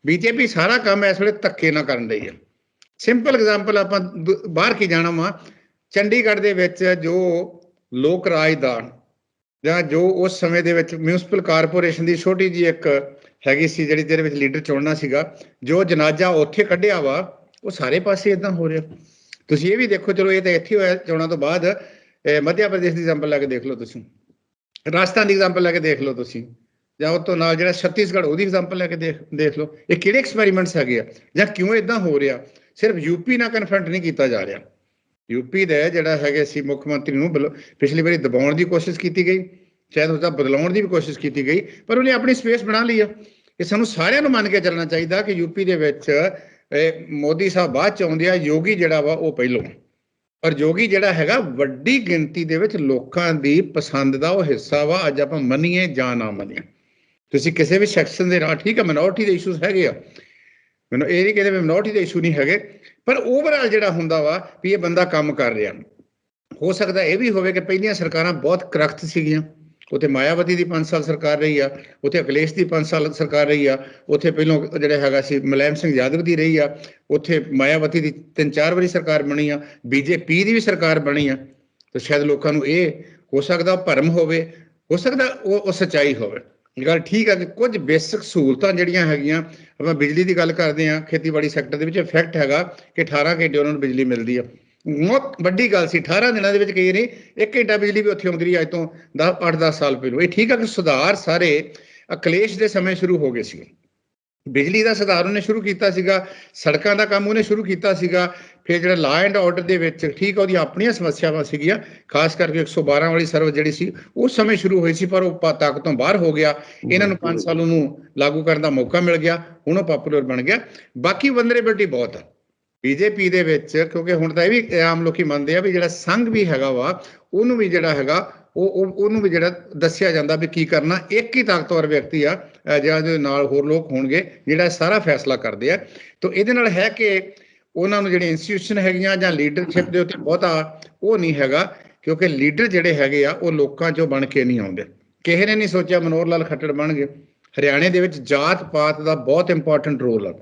ਬੀਜੇਪੀ ਸਾਰਾ ਕੰਮ ਇਸ ਵੇਲੇ ਧੱਕੇ ਨਾਲ ਕਰਨ ਰਹੀ ਹੈ। ਸਿੰਪਲ ਐਗਜ਼ਾਮਪਲ ਆਪਾਂ ਦੂ- ਬਾਹਰ ਕੀ ਜਾਣਾ ਵਾ? ਚੰਡੀਗੜ੍ਹ ਦੇ ਵਿੱਚ ਜੋ ਲੋਕ ਰਾਜ ਦਾ ਜਾਂ ਜੋ ਉਸ ਸਮੇਂ ਦੇ ਵਿੱਚ ਮਿਊਨਿਸਪਲ ਕਾਰਪੋਰੇਸ਼ਨ ਦੀ ਛੋਟੀ ਜੀ ਇੱਕ ਹੈਗੀ ਸੀ, ਜਿਹੜੀ ਜਿਹਦੇ ਵਿੱਚ ਲੀਡਰ ਚੁਣਨਾ ਸੀਗਾ, ਜੋ ਜਨਾਜ਼ਾ ਉੱਥੇ ਕੱਢਿਆ ਵਾ, ਉਹ ਸਾਰੇ ਪਾਸੇ ਇਦਾਂ ਹੋ ਰਿਹਾ। ਤੁਸੀਂ ਇਹ ਵੀ ਦੇਖੋ, ਚਲੋ ਇਹ ਤਾਂ ਇੱਥੇ ਹੋਇਆ, ਚੋਣਾਂ ਤੋਂ ਬਾਅਦ, ਇਹ ਮੱਧ ਪ੍ਰਦੇਸ਼ ਦੀ ਐਗਜ਼ਾਮਪਲ ਲੈ ਕੇ ਦੇਖ ਲਓ ਤੁਸੀਂ। ਰਾਜਸਥਾਨ ਦੀ ਐਗਜ਼ਾਮਪਲ ਲੈ ਕੇ ਦੇਖ ਲਓ ਤੁਸੀਂ। ਜਾਂ ਉਹ ਤੋਂ ਨਾਲ ਜਿਹੜਾ ਛੱਤੀਸਗੜ੍ਹ, ਉਹਦੀ ਐਗਜ਼ਾਮਪਲ ਲੈ ਕੇ ਦੇਖ ਦੇਖ ਲਓ। ਇਹ ਕਿਹੜੇ ਐਕਸਪੈਰੀਮੈਂਟਸ ਹੈਗੇ ਆ? ਜਾਂ ਕਿਉਂ ਇਦਾਂ ਹੋ ਰਿਹਾ? ਸਿਰਫ ਯੂਪੀ ਨਾਲ ਕਨਫਰੰਟ ਨਹੀਂ ਕੀਤਾ ਜਾ ਰਿਹਾ। ਯੂਪੀ ਦੇ ਜਿਹੜਾ ਹੈਗੇ ਸੀ ਮੁੱਖ ਮੰਤਰੀ ਨੂੰ ਬਲ- ਪਿਛਲੀ ਵਾਰੀ ਦਬਾਉਣ ਦੀ ਕੋਸ਼ਿਸ਼ ਕੀਤੀ ਗਈ। ਸ਼ਾਇਦ ਉਸਦਾ ਬਦਲਾਉਣ ਦੀ ਵੀ ਕੋਸ਼ਿਸ਼ ਕੀਤੀ ਗਈ, ਪਰ ਉਹਨੇ ਆਪਣੀ ਸਪੇਸ ਬਣਾ ਲਈ ਆ। ਇਹ ਸਾਨੂੰ ਸਾਰਿਆਂ ਨੂੰ ਮੰਨ ਕੇ ਚੱਲਣਾ ਚਾਹੀਦਾ ਕਿ ਯੂਪੀ ਦੇ ਵਿੱਚ ਮੋਦੀ ਸਾਹਿਬ ਬਾਅਦ ਚ ਆਉਂਦੇ ਆ, ਯੋਗੀ ਜਿਹੜਾ ਵਾ ਉਹ ਪਹਿਲੋਂ। ਪਰ ਯੋਗੀ ਜਿਹੜਾ ਹੈਗਾ, ਵੱਡੀ ਗਿਣਤੀ ਦੇ ਵਿੱਚ ਲੋਕਾਂ ਦੀ ਪਸੰਦ ਦਾ ਉਹ ਹਿੱਸਾ ਵਾ, ਅੱਜ ਆਪਾਂ ਮੰਨੀਏ ਜਾਂ ਨਾ ਮੰਨੀਏ। ਤੁਸੀਂ ਕਿਸੇ ਵੀ ਸੈਕਸ਼ਨ ਦੇ ਨਾਲ, ਠੀਕ ਹੈ ਮਿਨੋਰਟੀ ਦੇ ਇਸ਼ੂਸ ਹੈਗੇ ਆ। ਮੈਨੂੰ ਇਹ ਨਹੀਂ ਕਹਿੰਦੇ ਵੀ ਮਿਨੋਰਟੀ ਦੇ ਇਸ਼ੂ ਨਹੀਂ ਹੈਗੇ, ਪਰ ਓਵਰਆਲ ਜਿਹੜਾ ਹੁੰਦਾ ਵਾ ਵੀ ਇਹ ਬੰਦਾ ਕੰਮ ਕਰ ਰਿਹਾ। ਹੋ ਸਕਦਾ ਇਹ ਵੀ ਹੋਵੇ ਕਿ ਪਹਿਲੀਆਂ ਸਰਕਾਰਾਂ ਬਹੁਤ ਕਰਖਤ ਸੀਗੀਆਂ। ਉੱਥੇ ਮਾਇਆਵਤੀ ਦੀ 5 ਸਾਲ ਸਰਕਾਰ ਰਹੀ ਆ, ਉੱਥੇ ਅਖਿਲੇਸ਼ ਦੀ 5 ਸਾਲ ਸਰਕਾਰ ਰਹੀ ਆ, ਉੱਥੇ ਪਹਿਲੋਂ ਜਿਹੜਾ ਹੈਗਾ ਸੀ ਮੁਲਾਇਮ ਸਿੰਘ ਯਾਦਵ ਦੀ ਰਹੀ ਆ, ਉੱਥੇ ਮਾਇਆਵਤੀ ਦੀ ਤਿੰਨ ਚਾਰ ਵਾਰੀ ਸਰਕਾਰ ਬਣੀ ਆ, ਬੀਜੇਪੀ ਦੀ ਵੀ ਸਰਕਾਰ ਬਣੀ ਆ। ਤੇ ਸ਼ਾਇਦ ਲੋਕਾਂ ਨੂੰ ਇਹ ਹੋ ਸਕਦਾ ਭਰਮ ਹੋਵੇ, ਹੋ ਸਕਦਾ ਉਹ ਉਹ ਸਚਾਈ ਹੋਵੇ। ਗੱਲ ਠੀਕ ਆ ਕਿ ਕੁਝ ਬੇਸਿਕ ਸਹੂਲਤਾਂ ਜਿਹੜੀਆਂ ਹੈਗੀਆਂ, ਆਪਾਂ ਬਿਜਲੀ ਦੀ ਗੱਲ ਕਰਦੇ ਹਾਂ, ਖੇਤੀਬਾੜੀ ਸੈਕਟਰ ਦੇ ਵਿੱਚ ਇਫੈਕਟ ਹੈਗਾ ਕਿ 18 ਘੰਟੇ ਉਹਨਾਂ ਨੂੰ ਬਿਜਲੀ ਮਿਲਦੀ ਆ। ਬਹੁਤ ਵੱਡੀ ਗੱਲ ਸੀ 18 ਦਿਨਾਂ ਦੇ ਵਿੱਚ ਕਹੀ ਨਹੀਂ 1 ਘੰਟਾ ਬਿਜਲੀ ਵੀ ਉੱਥੇ ਆਉਂਦੀ ਰਹੀ, ਅੱਜ ਤੋਂ 10 8-10 ਸਾਲ ਪਹਿਲਾਂ। ਇਹ ਠੀਕ ਆ ਕਿ ਸੁਧਾਰ ਸਾਰੇ ਅਕਲੇਸ਼ ਦੇ ਸਮੇਂ ਸ਼ੁਰੂ ਹੋ ਗਏ ਸੀ ਬਿਜਲੀ ਦਾ ਸੁਧਾਰ ਉਹਨੇ ਸ਼ੁਰੂ ਕੀਤਾ ਸੀਗਾ, ਸੜਕਾਂ ਦਾ ਕੰਮ ਉਹਨੇ ਸ਼ੁਰੂ ਕੀਤਾ ਸੀਗਾ, ਫਿਰ ਜਿਹੜਾ ਲਾ ਐਂਡ ਆਰਡਰ ਦੇ ਵਿੱਚ ਠੀਕ ਆ ਉਹਦੀਆਂ ਆਪਣੀਆਂ ਸਮੱਸਿਆਵਾਂ ਸੀਗੀਆਂ, ਖਾਸ ਕਰਕੇ 112 ਵਾਲੀ ਸਰਵਿਸ ਜਿਹੜੀ ਸੀ, ਉਸ ਸਮੇਂ ਸ਼ੁਰੂ ਹੋਈ ਸੀ, ਪਰ ਉਹ ਤਾਕਤ ਤੋਂ ਬਾਹਰ ਹੋ ਗਿਆ। ਇਹਨਾਂ ਨੂੰ 5 ਸਾਲ ਉਹਨੂੰ ਲਾਗੂ ਕਰਨ ਦਾ ਮੌਕਾ ਮਿਲ ਗਿਆ, ਹੁਣ ਉਹ ਪਪੂਲਰ ਬਣ ਗਿਆ। ਬਾਕੀ ਵਨਰੇਬਿਲਟੀ ਬਹੁਤ ਆ। ਬੀਜੇਪੀ ਦੇ ਵਿੱਚ, ਕਿਉਂਕਿ ਹੁਣ ਤਾਂ ਇਹ ਵੀ ਆਮ ਲੋਕੀ ਮੰਨਦੇ ਆ ਵੀ ਜਿਹੜਾ ਸੰਘ ਵੀ ਹੈਗਾ ਵਾ, ਉਹਨੂੰ ਵੀ ਜਿਹੜਾ ਹੈਗਾ ਉਹ ਉਹ- ਉਹਨੂੰ ਵੀ ਜਿਹੜਾ ਦੱਸਿਆ ਜਾਂਦਾ ਵੀ ਕੀ ਕਰਨਾ ਇੱਕ ਹੀ ਤਾਕਤਵਰ ਵਿਅਕਤੀ ਆ ਜਿਹੜਾ ਦੇ ਨਾਲ ਹੋਰ ਲੋਕ ਹੋਣਗੇ ਜਿਹੜਾ ਸਾਰਾ ਫੈਸਲਾ ਕਰਦੇ ਆ। ਤਾਂ ਇਹਦੇ ਨਾਲ ਹੈ ਕਿ ਉਹਨਾਂ ਨੂੰ ਜਿਹੜੇ ਇੰਸਟੀਟਿਊਸ਼ਨ ਹੈਗੀਆਂ ਜਾਂ ਲੀਡਰਸ਼ਿਪ ਦੇ ਉੱਤੇ ਬਹੁਤਾ ਉਹ ਨਹੀਂ ਹੈਗਾ ਕਿਉਂਕਿ ਲੀਡਰ ਜਿਹੜੇ ਹੈਗੇ ਆ ਉਹ ਲੋਕਾਂ ਚੋਂ ਬਣ ਕੇ ਨਹੀਂ ਆਉਂਦੇ। ਕਿਸੇ ਨੇ ਨਹੀਂ ਸੋਚਿਆ ਮਨੋਹਰ ਲਾਲ ਖੱਟੜ ਬਣਗੇ ਹਰਿਆਣੇ ਦੇ ਵਿੱਚ ਜਾਤ ਪਾਤ ਦਾ ਬਹੁਤ ਇੰਪੋਰਟੈਂਟ ਰੋਲ ਆ।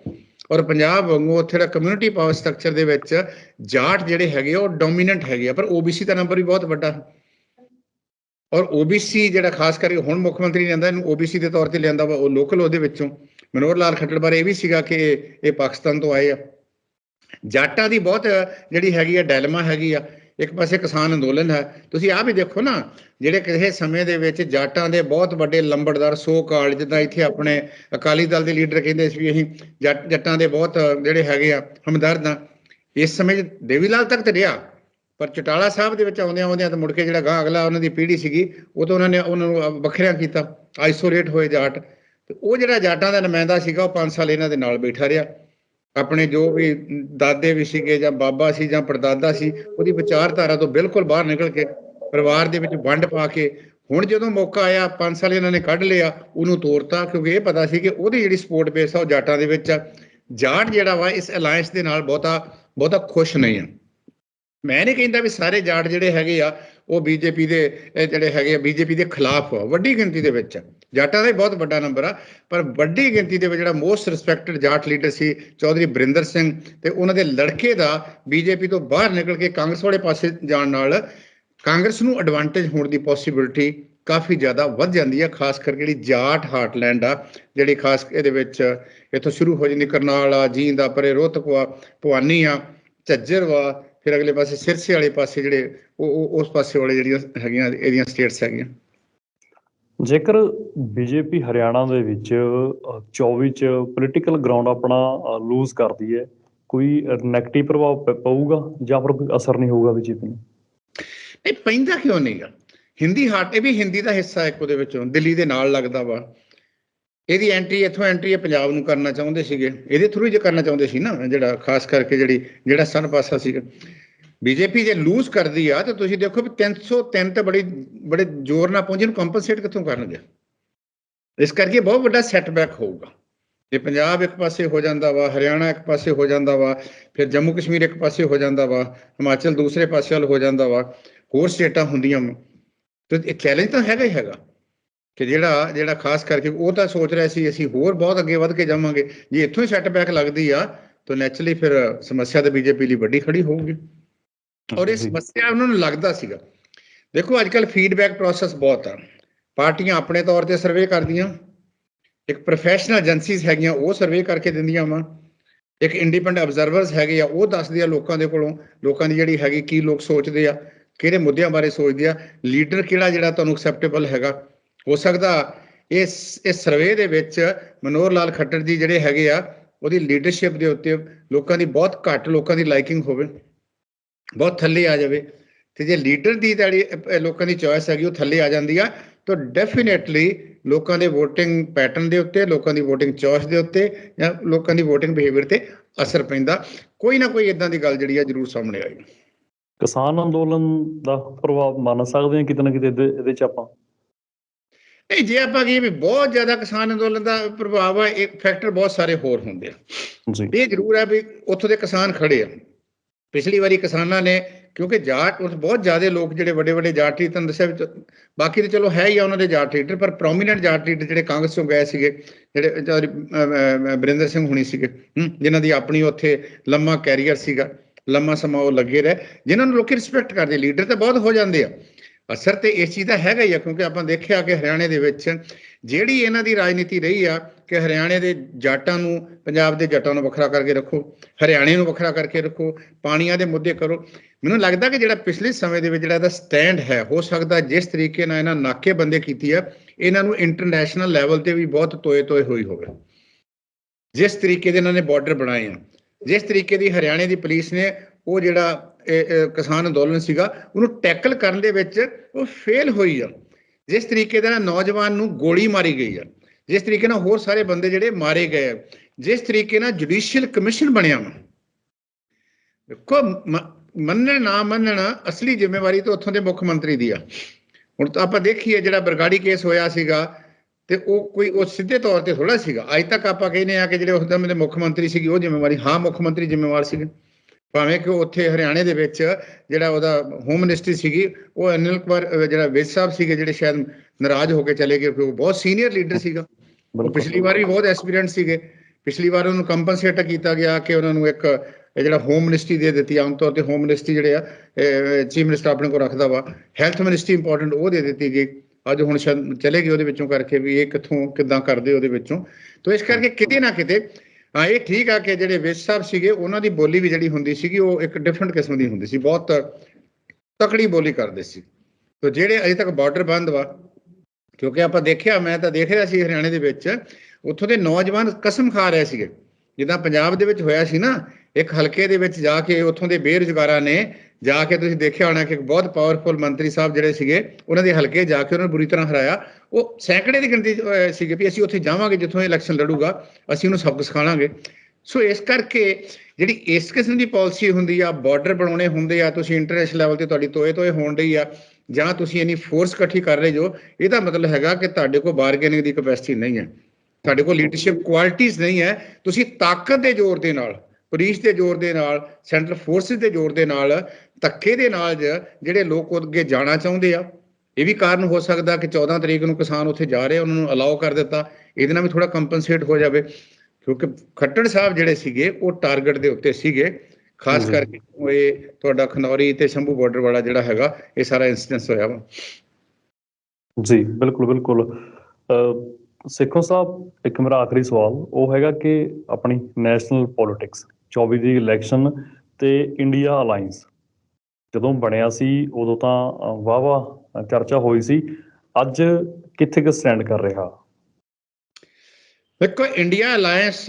ਔਰ ਪੰਜਾਬ ਵਾਂਗੂ ਉੱਥੇ ਦਾ ਕਮਿਊਨਿਟੀ ਪਾਵਰ ਸਟਰਕਚਰ ਦੇ ਵਿੱਚ ਜਾਟ ਜਿਹੜੇ ਹੈਗੇ ਆ, ਉਹ ਡੋਮੀਨੈਂਟ ਹੈਗੇ ਆ ਪਰ ਓਬੀਸੀ ਦਾ ਨੰਬਰ ਵੀ ਬਹੁਤ ਵੱਡਾ। ਹੈ ਔਰ ਓਬੀਸੀ ਜਿਹੜਾ ਖਾਸ ਕਰਕੇ ਹੁਣ ਮੁੱਖ ਮੰਤਰੀ ਨੇ ਲਿਆਂਦਾ ਇਹਨੂੰ ਓਬੀਸੀ ਦੇ ਤੌਰ ਤੇ ਲਿਆਂਦਾ ਵਾ, ਉਹ ਲੋਕਲ ਉਹਦੇ ਵਿੱਚੋਂ। ਮਨੋਹਰ ਲਾਲ ਖੱਟੜ ਬਾਰੇ ਇਹ ਵੀ ਸੀਗਾ ਕਿ ਇਹ ਪਾਕਿਸਤਾਨ ਤੋਂ ਆਏ ਆ। ਜਾਟਾਂ ਦੀ ਬਹੁਤ ਜਿਹੜੀ ਹੈਗੀ ਆ ਡੈਲਮਾ ਹੈਗੀ ਆ, ਇੱਕ ਪਾਸੇ ਕਿਸਾਨ ਅੰਦੋਲਨ ਹੈ। ਤੁਸੀਂ ਆਹ ਵੀ ਦੇਖੋ ਨਾ, ਜਿਹੜੇ ਕਿਸੇ ਸਮੇਂ ਦੇ ਵਿੱਚ ਜਾਟਾਂ ਦੇ ਬਹੁਤ ਵੱਡੇ ਲੰਬੜਦਾਰ ਸੋ ਕਾਲ ਜਿੱਦਾਂ ਇੱਥੇ ਆਪਣੇ ਅਕਾਲੀ ਦਲ ਦੇ ਲੀਡਰ ਕਹਿੰਦੇ ਸੀ ਵੀ ਅਸੀਂ ਜੱਟ ਜੱਟਾਂ ਦੇ ਬਹੁਤ ਜਿਹੜੇ ਹੈਗੇ ਆ ਹਮਦਰਦ ਆ। ਇਸ ਸਮੇਂ 'ਚ ਦੇਵੀ ਲਾਲ ਤੱਕ ਤੇ ਰਿਹਾ। ਪਰ ਚਟਾਲਾ ਸਾਹਿਬ ਦੇ ਵਿੱਚ ਆਉਂਦਿਆਂ ਆਉਂਦਿਆਂ ਤਾਂ ਮੁੜ ਕੇ ਜਿਹੜਾ ਗਾਂ ਅਗਲਾ ਉਹਨਾਂ ਦੀ ਪੀੜ੍ਹੀ ਸੀਗੀ, ਉਹ ਤਾਂ ਉਹਨਾਂ ਨੇ ਉਹਨਾਂ ਨੂੰ ਵੱਖਰਿਆਂ ਕੀਤਾ ਆਈਸੋਲੇਟ ਹੋਏ ਜਾਟ। ਤੇ ਉਹ ਜਿਹੜਾ ਜਾਟਾਂ ਦਾ ਨੁਮਾਇੰਦਾ ਸੀਗਾ, ਉਹ 5 ਸਾਲ ਇਹਨਾਂ ਦੇ ਨਾਲ ਬੈਠਾ ਰਿਹਾ। ਆਪਣੇ ਜੋ ਵੀ ਦਾਦੇ ਵੀ ਸੀਗੇ ਜਾਂ ਬਾਬਾ ਸੀ ਜਾਂ ਪੜਦਾਦਾ ਸੀ, ਉਹਦੀ ਵਿਚਾਰਧਾਰਾ ਤੋਂ ਬਿਲਕੁਲ ਬਾਹਰ ਨਿਕਲ ਕੇ ਪਰਿਵਾਰ ਦੇ ਵਿੱਚ ਵੰਡ ਪਾ ਕੇ ਹੁਣ ਜਦੋਂ ਮੌਕਾ ਆਇਆ 5 ਸਾਲ ਇਹਨਾਂ ਨੇ ਕੱਢ ਲਿਆ, ਉਹਨੂੰ ਤੋੜਤਾ ਕਿਉਂਕਿ ਇਹ ਪਤਾ ਸੀ ਕਿ ਉਹਦੀ ਜਿਹੜੀ ਸਪੋਰਟ ਬੇਸ ਆ, ਉਹ ਜਾਟਾਂ ਦੇ ਵਿੱਚ ਆ। ਜਾਟ ਜਿਹੜਾ ਵਾ, ਇਸ ਅਲਾਈਅੰਸ ਦੇ ਨਾਲ ਬਹੁਤਾ ਬਹੁਤਾ ਖੁਸ਼ ਨਹੀਂ ਆ। ਮੈਂ ਨਹੀਂ ਕਹਿੰਦਾ ਵੀ ਸਾਰੇ ਜਾਟ ਜਿਹੜੇ ਹੈਗੇ ਆ, ਉਹ ਬੀਜੇਪੀ ਦੇ ਜਿਹੜੇ ਹੈਗੇ ਆ, ਬੀਜੇਪੀ ਦੇ ਖਿਲਾਫ ਆ, ਵੱਡੀ ਗਿਣਤੀ ਦੇ ਵਿੱਚ। ਜਾਟਾਂ ਦਾ ਹੀ ਬਹੁਤ ਵੱਡਾ ਨੰਬਰ ਆ, ਪਰ ਵੱਡੀ ਗਿਣਤੀ ਦੇ ਵਿੱਚ ਜਿਹੜਾ ਮੋਸਟ ਰਿਸਪੈਕਟਡ ਜਾਟ ਲੀਡਰ ਸੀ ਚੌਧਰੀ ਬਰਿੰਦਰ ਸਿੰਘ ਤੇ ਉਹਨਾਂ ਦੇ ਲੜਕੇ ਦਾ ਬੀਜੇਪੀ ਤੋਂ ਬਾਹਰ ਨਿਕਲ ਕੇ ਕਾਂਗਰਸ ਵਾਲੇ ਪਾਸੇ ਜਾਣ ਨਾਲ ਕਾਂਗਰਸ ਨੂੰ ਐਡਵਾਂਟੇਜ ਹੋਣ ਦੀ ਪੋਸਿਬਿਲਿਟੀ ਕਾਫੀ ਜ਼ਿਆਦਾ ਵੱਧ ਜਾਂਦੀ ਹੈ ਖਾਸ ਕਰਕੇ ਜਿਹੜੀ ਜਾਟ ਹਾਰਟਲੈਂਡ ਆ, ਜਿਹੜੀ ਖਾਸ ਇਹਦੇ ਵਿੱਚ ਇੱਥੋਂ ਸ਼ੁਰੂ ਹੋ ਜਾਂਦੀ ਕਰਨਾਲ ਆ, ਜੀਂਦ ਆ, ਪਰੇ ਰੋਹਤਕ ਵਾ ਭਵਾਨੀ ਆ, ਝੱਜਰ ਵਾ ਫਿਰ ਅਗਲੇ ਪਾਸੇ ਸਿਰਸੇ ਵਾਲੇ ਪਾਸੇ ਜਿਹੜੇ ਉਹ ਉਸ ਪਾਸੇ ਵਾਲੇ ਜਿਹੜੀਆਂ ਹੈਗੀਆਂ ਇਹਦੀਆਂ ਸਟੇਟਸ ਹੈਗੀਆਂ। ਜੇਕਰ ਬੀਜੇਪੀ ਹਰਿਆਣਾ ਦੇ ਵਿੱਚ ਅ, 24 ਚ ਪੋਲੀਟੀਕਲ ਗਰਾਊਂਡ ਆਪਣਾ ਲੂਜ਼ ਕਰਦੀ ਹੈ ਕੋਈ ਨੈਗੇਟਿਵ ਪ੍ਰਭਾਵ ਪਊਗਾ ਜਾਂ ਫਿਰ ਕੋਈ ਅਸਰ ਨਹੀਂ ਹੋਊਗਾ ਬੀਜੇਪੀ ਨੂੰ? ਇਹ ਪੈਂਦਾ ਕਿਉਂ ਨਹੀਂਗਾ? ਹਿੰਦੀ ਹਾਟ ਇਹ ਵੀ ਹਿੰਦੀ ਦਾ ਹਿੱਸਾ ਹੈ ਇੱਕ ਉਹਦੇ ਵਿੱਚੋਂ ਦਿੱਲੀ ਦੇ ਨਾਲ ਲੱਗਦਾ ਵਾ। ਇਹਦੀ ਐਂਟਰੀ ਇੱਥੋਂ ਐਂਟਰੀ ਇਹ ਪੰਜਾਬ ਨੂੰ ਕਰਨਾ ਚਾਹੁੰਦੇ ਸੀਗੇ। ਇਹਦੇ ਥਰੂ ਜੇ ਕਰਨਾ ਚਾਹੁੰਦੇ ਸੀ ਨਾ, ਜਿਹੜਾ ਖਾਸ ਕਰਕੇ ਜਿਹੜੀ, ਜਿਹੜਾ ਸਨ ਪਾਸਾ ਸੀਗਾ। ਬੀਜੇਪੀ ਜੇ ਲੂਜ਼ ਕਰਦੀ ਆ, ਤਾਂ ਤੁਸੀਂ ਦੇਖੋ ਵੀ 303 ਤੇ ਬੜੀ, ਬੜੇ ਜ਼ੋਰ ਨਾਲ ਪਹੁੰਚੇ ਨੂੰ ਕੰਪਨਸੇਟ ਕਿੱਥੋਂ ਕਰਨਗੇ? ਇਸ ਕਰਕੇ ਬਹੁਤ ਵੱਡਾ ਸੈਟਬੈਕ ਹੋਊਗਾ। ਜੇ ਪੰਜਾਬ ਇੱਕ ਪਾਸੇ ਹੋ ਜਾਂਦਾ ਵਾ, ਹਰਿਆਣਾ ਇੱਕ ਪਾਸੇ ਹੋ ਜਾਂਦਾ ਵਾ, ਫਿਰ ਜੰਮੂ ਕਸ਼ਮੀਰ ਇੱਕ ਪਾਸੇ ਹੋ ਜਾਂਦਾ ਵਾ, ਹਿਮਾਚਲ ਦੂਸਰੇ ਪਾਸੇ ਵੱਲ ਹੋ ਜਾਂਦਾ ਵਾ, ਹੋਰ ਸਟੇਟਾਂ ਹੁੰਦੀਆਂ ਵਾ। ਤੇ ਇਹ ਚੈਲੰਜ ਤਾਂ ਹੈਗਾ ਹੀ ਹੈਗਾ। ਕਿ ਜਿਹੜਾ ਜਿਹੜਾ ਖਾਸ ਕਰਕੇ ਉਹ ਤਾਂ ਸੋਚ ਰਿਹਾ ਸੀ ਅਸੀਂ ਹੋਰ ਬਹੁਤ ਅੱਗੇ ਵੱਧ ਕੇ ਜਾਵਾਂਗੇ। ਜੇ ਇੱਥੋਂ ਹੀ ਸੈਟਬੈਕ ਲੱਗਦੀ ਆ ਤਾਂ ਨੈਚੁਰਲੀ ਫਿਰ ਸਮੱਸਿਆ ਤਾਂ ਬੀਜੇਪੀ ਲਈ ਵੱਡੀ ਖੜੀ ਹੋਊਗੀ। ਔਰ ਇਹ। ਸਮੱਸਿਆ ਉਹਨਾਂ ਨੂੰ ਲੱਗਦਾ ਸੀਗਾ। ਦੇਖੋ ਅੱਜ ਕੱਲ ਫੀਡਬੈਕ ਪ੍ਰੋਸੈਸ ਬਹੁਤ ਆ। ਪਾਰਟੀਆਂ ਆਪਣੇ ਤੌਰ ਤੇ ਸਰਵੇ ਕਰਦੀਆਂ। ਇੱਕ ਪ੍ਰੋਫੈਸ਼ਨਲ ਏਜੰਸੀਜ਼ ਹੈਗੀਆਂ ਉਹ ਸਰਵੇ ਕਰਕੇ ਦਿੰਦੀਆਂ ਵਾ। ਇੱਕ ਇੰਡੀਪੈਂਡੈਂਟ ਆਬਜ਼ਰਵਰਸ ਹੈਗੇ ਆ ਉਹ ਦੱਸਦੇ ਆ ਲੋਕਾਂ ਦੇ ਕੋਲੋਂ ਲੋਕਾਂ ਦੀ ਜਿਹੜੀ ਹੈਗੀ ਕੀ ਲੋਕ ਸੋਚਦੇ ਆ ਕਿਹੜੇ ਮੁੱਦਿਆਂ ਬਾਰੇ ਸੋਚਦੇ ਆ। ਲੀਡਰ ਕਿਹੜਾ ਜਿਹੜਾ ਤੁਹਾਨੂੰ ਐਕਸੈਪਟੇਬਲ ਹੈਗਾ? ਹੋ ਸਕਦਾ ਇਸ ਇਸ ਸਰਵੇ ਦੇ ਵਿੱਚ ਮਨੋਹਰ ਲਾਲ ਖੱਟਰ ਜੀ ਜਿਹੜੇ ਹੈਗੇ ਆ, ਉਹਦੀ ਲੀਡਰਸ਼ਿਪ ਦੇ ਉੱਤੇ ਲੋਕਾਂ ਦੀ ਬਹੁਤ ਘੱਟ ਲੋਕਾਂ ਦੀ ਲਾਈਕਿੰਗ ਹੋਵੇ, ਬਹੁਤ ਥੱਲੇ ਆ ਜਾਵੇ ਤੇ ਜੇ ਲੀਡਰ ਦੀ ਜਿਹੜੀ ਲੋਕਾਂ ਦੀ ਚੋਇਸ ਹੈਗੀ ਉਹ ਥੱਲੇ ਆ ਜਾਂਦੀ ਆ, ਤਾਂ ਡੈਫੀਨੇਟਲੀ ਲੋਕਾਂ ਦੇ VOTING ਪੈਟਰਨ ਦੇ ਉੱਤੇ, ਲੋਕਾਂ ਦੀ VOTING ਚੋਇਸ ਦੇ ਉੱਤੇ ਜਾਂ ਲੋਕਾਂ ਦੀ VOTING ਬਿਹੇਵੀਅਰ ਤੇ ਅਸਰ ਪੈਂਦਾ। ਕੋਈ ਨਾ ਕੋਈ ਇਦਾਂ ਦੀ ਗੱਲ ਜਿਹੜੀ ਆ ਜ਼ਰੂਰ ਸਾਹਮਣੇ ਆਏਗੀ। ਕਿਸਾਨ ਅੰਦੋਲਨ ਦਾ ਪ੍ਰਭਾਵ ਮੰਨ ਸਕਦੇ ਹਾਂ ਕਿਤੇ ਨਾ ਕਿਤੇ ਇਹਦੇ ਚ ਆਪਾਂ? ਨਹੀਂ ਜੇ ਆਪਾਂ ਕਹੀਏ ਵੀ ਬਹੁਤ ਜ਼ਿਆਦਾ ਕਿਸਾਨ ਅੰਦੋਲਨ ਦਾ ਪ੍ਰਭਾਵ ਆ ਇਹ ਫੈਕਟਰ ਬਹੁਤ ਸਾਰੇ ਹੋਰ ਹੁੰਦੇ ਆ। ਜੀ। ਇਹ ਜ਼ਰੂਰ ਹੈ ਵੀ ਉੱਥੋਂ ਦੇ ਕਿਸਾਨ ਖੜੇ ਆ। ਪਿਛਲੀ ਵਾਰੀ ਕਿਸਾਨਾਂ ਨੇ ਕਿਉਂਕਿ ਜਾਟ ਉਸ ਬਹੁਤ ਜ਼ਿਆਦਾ ਲੋਕ ਜਿਹੜੇ ਵੱਡੇ ਵੱਡੇ ਜਾਟ ਲੀਡਰ ਤੁਹਾਨੂੰ ਦੱਸਿਆ ਬਾਕੀ ਤੇ ਚਲੋ ਹੈ ਹੀ ਆ ਉਹਨਾਂ ਦੇ ਜਾਟ ਲੀਡਰ ਪਰ ਪ੍ਰੋਮੀਨੈਂਟ ਜਾਟ ਲੀਡਰ ਜਿਹੜੇ ਕਾਂਗਰਸ ਤੋਂ ਗਏ ਸੀਗੇ ਜਿਹੜੇ ਬਰਿੰਦਰ ਸਿੰਘ ਹੁਣੀ ਸੀਗੇ ਜਿਨ੍ਹਾਂ ਦੀ ਆਪਣੀ ਉੱਥੇ ਲੰਮਾ ਕੈਰੀਅਰ ਸੀਗਾ ਲੰਮਾ ਸਮਾਂ ਉਹ ਲੱਗੇ ਰਹੇ ਜਿਨ੍ਹਾਂ ਨੂੰ ਲੋਕੀ ਰਿਸਪੈਕਟ ਕਰਦੇ ਲੀਡਰ ਤਾਂ ਬਹੁਤ ਹੋ ਜਾਂਦੇ ਆ। ਅਸਰ ਤੇ ਇਸ ਚੀਜ਼ ਦਾ ਹੈਗਾ ਹੀ ਆ, ਕਿਉਂਕਿ ਆਪਾਂ ਦੇਖਿਆ ਕਿ ਹਰਿਆਣੇ ਦੇ ਵਿੱਚ ਜਿਹੜੀ ਇਹਨਾਂ ਦੀ ਰਾਜਨੀਤੀ ਰਹੀ ਆ, ਕਿ ਹਰਿਆਣੇ ਦੇ ਜਾਟਾਂ ਨੂੰ, ਪੰਜਾਬ ਦੇ ਜੱਟਾਂ ਨੂੰ ਵੱਖਰਾ ਕਰਕੇ ਰੱਖੋ, ਹਰਿਆਣੇ ਨੂੰ ਵੱਖਰਾ ਕਰਕੇ ਰੱਖੋ, ਪਾਣੀਆਂ ਦੇ ਮੁੱਦੇ ਕਰੋ। ਮੈਨੂੰ ਲੱਗਦਾ ਕਿ ਜਿਹੜਾ ਪਿਛਲੇ ਸਮੇਂ ਦੇ ਵਿੱਚ ਜਿਹੜਾ ਇਹਦਾ ਸਟੈਂਡ ਹੈ, ਹੋ ਸਕਦਾ ਜਿਸ ਤਰੀਕੇ ਨਾਲ ਇਹਨਾਂ ਨਾਕੇਬੰਦੀ ਕੀਤੀ ਆ, ਇਹਨਾਂ ਨੂੰ ਇੰਟਰਨੈਸ਼ਨਲ ਲੈਵਲ ਤੇ ਵੀ ਬਹੁਤ ਤੋਏ ਤੋਏ ਹੋਈ ਹੋਵੇ। ਜਿਸ ਤਰੀਕੇ ਦੇ ਇਹਨਾਂ ਨੇ ਬਾਰਡਰ ਬਣਾਏ ਆ, ਜਿਸ ਤਰੀਕੇ ਦੀ ਹਰਿਆਣੇ ਦੀ ਪੁਲਿਸ ਨੇ ਉਹ ਜਿਹੜਾ ਇਹ, ਕਿਸਾਨ ਅੰਦੋਲਨ ਸੀਗਾ ਉਹਨੂੰ ਟੈਕਲ ਕਰਨ ਦੇ ਵਿੱਚ ਉਹ ਫੇਲ ਹੋਈ ਆ। ਜਿਸ ਤਰੀਕੇ ਦੇ ਨਾਲ ਨੌਜਵਾਨ ਨੂੰ ਗੋਲੀ ਮਾਰੀ ਗਈ ਆ। ਜਿਸ ਤਰੀਕੇ ਨਾਲ ਹੋਰ ਸਾਰੇ ਬੰਦੇ ਜਿਹੜੇ ਮਾਰੇ ਗਏ ਆ। ਜਿਸ ਤਰੀਕੇ ਨਾਲ ਜੁਡੀਸ਼ੀਅਲ ਕਮਿਸ਼ਨ ਬਣਿਆ ਵਾ। ਦੇਖੋ ਮ- ਮੰਨਣ ਨਾ ਮੰਨਣ ਅਸਲੀ ਜ਼ਿੰਮੇਵਾਰੀ ਤਾਂ ਉੱਥੋਂ ਦੇ ਮੁੱਖ ਮੰਤਰੀ ਦੀ ਆ। ਹੁਣ ਤਾਂ ਆਪਾਂ ਦੇਖੀਏ ਜਿਹੜਾ ਬਰਗਾੜੀ ਕੇਸ ਹੋਇਆ ਸੀਗਾ ਤੇ ਉਹ ਕੋਈ ਉਹ ਸਿੱਧੇ ਤੌਰ ਤੇ ਥੋੜਾ ਸੀਗਾ। ਅੱਜ ਤੱਕ ਆਪਾਂ ਕਹਿੰਦੇ ਆ ਕਿ ਜਿਹੜੇ ਉਸ ਦੇ ਮੁੱਖ ਮੰਤਰੀ ਸੀਗੀ ਉਹ ਜ਼ਿੰਮੇਵਾਰੀ ਹਾਂ ਮੁੱਖ ਮੰਤਰੀ ਜ਼ਿੰਮੇਵਾਰ ਸੀਗੇ। ਭਾਵੇਂ ਕਿ ਉੱਥੇ ਹਰਿਆਣੇ ਦੇ ਵਿੱਚ ਜਿਹੜਾ ਉਹਦਾ ਹੋਮ ਮਿਨਿਸਟਰੀ ਸੀਗੀ ਉਹ ਅਨਿਲ ਕੁਮਾਰ ਜਿਹੜਾ ਵੇਦ ਸਾਹਿਬ ਸੀਗੇ ਜਿਹੜੇ ਸ਼ਾਇਦ ਨਾਰਾਜ਼ ਹੋ ਕੇ ਚਲੇ ਗਏ ਕਿਉਂਕਿ ਉਹ ਬਹੁਤ ਸੀਨੀਅਰ ਲੀਡਰ ਸੀਗਾ। ਉਹ। ਪਿਛਲੀ ਵਾਰ ਵੀ ਬਹੁਤ ਐਸਪੀਰੈਂਟ ਸੀਗੇ। ਪਿਛਲੀ ਵਾਰ ਉਹਨੂੰ ਕੰਪਨਸੇਟ ਕੀਤਾ ਗਿਆ ਕਿ ਉਹਨਾਂ ਨੂੰ ਇੱਕ ਜਿਹੜਾ ਹੋਮ ਮਿਨਿਸਟਰੀ ਦੇ ਦਿੱਤੀ ਆਮ ਤੌਰ ਤੇ ਹੋਮ ਮਿਨਿਸਟਰੀ ਜਿਹੜੇ ਆ ਚੀਫ ਮਿਨਿਸਟਰ ਆਪਣੇ ਕੋਲ ਰੱਖਦਾ ਵਾ। ਹੈਲਥ ਮਿਨਿਸਟਰੀ ਇੰਪੋਰਟੈਂਟ ਉਹ ਦੇ ਦਿੱਤੀ ਗਈ। ਅੱਜ ਹੁਣ ਸ਼ਾਇਦ ਚਲੇ ਗਏ ਉਹਦੇ ਵਿੱਚੋਂ ਕਰਕੇ ਵੀ ਇਹ ਕਿੱਥੋਂ ਕਿੱਦਾਂ ਕਰਦੇ ਉਹਦੇ ਵਿੱਚੋਂ। ਤੋਂ ਇਸ ਕਰਕੇ ਕਿਤੇ ਨਾ ਕਿਤੇ ਹਾਂ ਇਹ ਠੀਕ ਆ ਕਿ ਜਿਹੜੇ ਵੇਸ ਸਾਹਿਬ ਸੀਗੇ, ਉਹਨਾਂ ਦੀ ਬੋਲੀ ਵੀ ਜਿਹੜੀ ਹੁੰਦੀ ਸੀਗੀ, ਉਹ ਇੱਕ ਡਿਫਰੈਂਟ ਕਿਸਮ ਦੀ ਹੁੰਦੀ ਸੀ। ਬਹੁਤ ਤਕੜੀ ਬੋਲੀ ਕਰਦੇ ਸੀ। ਤੋਂ ਜਿਹੜੇ ਅਜੇ ਤੱਕ ਬਾਰਡਰ ਬੰਦ ਵਾ, ਕਿਉਂਕਿ ਆਪਾਂ ਦੇਖਿਆ, ਮੈਂ ਤਾਂ ਦੇਖ ਰਿਹਾ ਸੀ ਹਰਿਆਣੇ ਦੇ ਵਿੱਚ, ਉੱਥੋਂ ਦੇ ਨੌਜਵਾਨ ਕਸਮ ਖਾ ਰਹੇ ਸੀਗੇ। ਜਿੱਦਾਂ ਪੰਜਾਬ ਦੇ ਵਿੱਚ ਹੋਇਆ ਸੀ ਨਾ, ਇੱਕ ਹਲਕੇ ਦੇ ਵਿੱਚ ਜਾ ਕੇ ਉੱਥੋਂ ਦੇ ਬੇਰੁਜ਼ਗਾਰਾਂ ਨੇ ਜਾ ਕੇ ਤੁਸੀਂ ਦੇਖਿਆ ਹੋਣਾ ਕਿ ਬਹੁਤ ਪਾਵਰਫੁਲ ਮੰਤਰੀ ਸਾਹਿਬ ਜਿਹੜੇ ਸੀਗੇ ਉਹਨਾਂ ਦੇ ਹਲਕੇ ਜਾ ਕੇ ਉਹਨਾਂ ਨੂੰ ਬੁਰੀ ਤਰ੍ਹਾਂ ਹਰਾਇਆ। ਉਹ ਸੈਂਕੜੇ ਦੀ ਗਿਣਤੀ 'ਚ, ਸੀਗੇ ਵੀ ਅਸੀਂ ਉੱਥੇ ਜਾਵਾਂਗੇ ਜਿੱਥੋਂ ਇਹ ਇਲੈਕਸ਼ਨ ਲੜੂਗਾ ਅਸੀਂ ਉਹਨੂੰ ਸਬਕ ਸਿਖਾਵਾਂਗੇ ਸੋ ਇਸ ਕਰਕੇ ਜਿਹੜੀ ਇਸ ਕਿਸਮ ਦੀ ਪਾਲਿਸੀ ਹੁੰਦੀ ਆ ਬਾਰਡਰ ਬਣਾਉਣੇ ਹੁੰਦੇ ਆ ਤੁਸੀਂ ਇੰਟਰਨੈਸ਼ਨਲ ਲੈਵਲ ਤੇ ਤੁਹਾਡੀ ਤੋਏ ਤੋਏ ਹੋਣ ਡਈ ਆ ਜਾਂ ਤੁਸੀਂ ਇਨੀ ਫੋਰਸ ਇਕੱਠੀ ਕਰ ਰਹੇ ਜੋ ਇਹਦਾ ਮਤਲਬ ਹੈਗਾ ਕਿ ਤੁਹਾਡੇ ਕੋਲ ਬਾਰਗੇਨਿੰਗ ਦੀ ਕਪੈਸਿਟੀ ਨਹੀਂ ਹੈ। ਤੁਹਾਡੇ ਕੋਲ ਲੀਡਰਸ਼ਿਪ ਕੁਆਲਿਟੀਆਂ ਨਹੀਂ ਹੈ। ਤੁਸੀਂ ਤਾਕਤ ਦੇ ਜ਼ੋਰ ਦੇ ਨਾਲ ਪੁਲਿਸ ਦੇ ਜ਼ੋਰ ਦੇ ਨਾਲ ਸੈਂਟਰਲ ਫੋਰਸਿਸ ਦੇ ਜ਼ੋਰ ਦੇ ਨਾਲ ਧੱਕੇ ਦੇ ਨਾਲ ਜਿਹੜੇ ਲੋਕ ਅੱਗੇ ਜਾਣਾ ਚਾਹੁੰਦੇ ਆ। ਇਹ ਵੀ ਕਾਰਨ ਹੋ ਸਕਦਾ ਕਿ 14 ਤਰੀਕ ਨੂੰ ਕਿਸਾਨ ਉੱਥੇ ਜਾ ਰਹੇ ਉਹਨਾਂ ਨੂੰ ਅਲਾਉ ਕਰ ਦਿੱਤਾ। ਇਹਦੇ ਨਾਲ ਵੀ ਥੋੜਾ ਕੰਪਨਸੇਟ ਹੋ ਜਾਵੇ। ਕਿਉਂਕਿ ਖੱਟੜ ਸਾਹਿਬ ਜਿਹੜੇ ਸੀਗੇ ਉਹ ਟਾਰਗੇਟ ਦੇ ਉੱਤੇ ਸੀਗੇ। ਖਾਸ। ਕਰਕੇ ਉਹ ਇਹ ਤੁਹਾਡਾ ਖਨੌਰੀ ਤੇ ਸ਼ੰਭੂ ਬਾਰਡਰ ਵਾਲਾ ਜਿਹੜਾ ਹੈਗਾ ਇਹ ਸਾਰਾ ਇਨਸੀਡੈਂਸ ਹੋਇਆ ਵਾ। ਜੀ ਬਿਲਕੁਲ ਬਿਲਕੁਲ। ਸੇਖੋਂ ਸਾਹਿਬ ਇੱਕ ਮੇਰਾ ਆਖਰੀ ਸਵਾਲ ਉਹ ਹੈਗਾ ਕਿ ਆਪਣੀ ਨੈਸ਼ਨਲ ਪੋਲਿਟਿਕਸ 24 ਦੀ ਇਲੈਕਸ਼ਨ ਤੇ ਇੰਡੀਆ ਅਲਾਈਅੰਸ ਜਦੋਂ ਬਣਿਆ ਸੀ, ਉਦੋਂ ਤਾਂ ਵਾਵਾ ਚਰਚਾ ਹੋਈ ਸੀ। ਅੱਜ ਕਿੱਥੇ ਕਿ ਸਟੈਂਡ ਕਰ ਰਿਹਾ? ਦੇਖੋ ਇੰਡੀਆ ਅਲਾਈਅੰਸ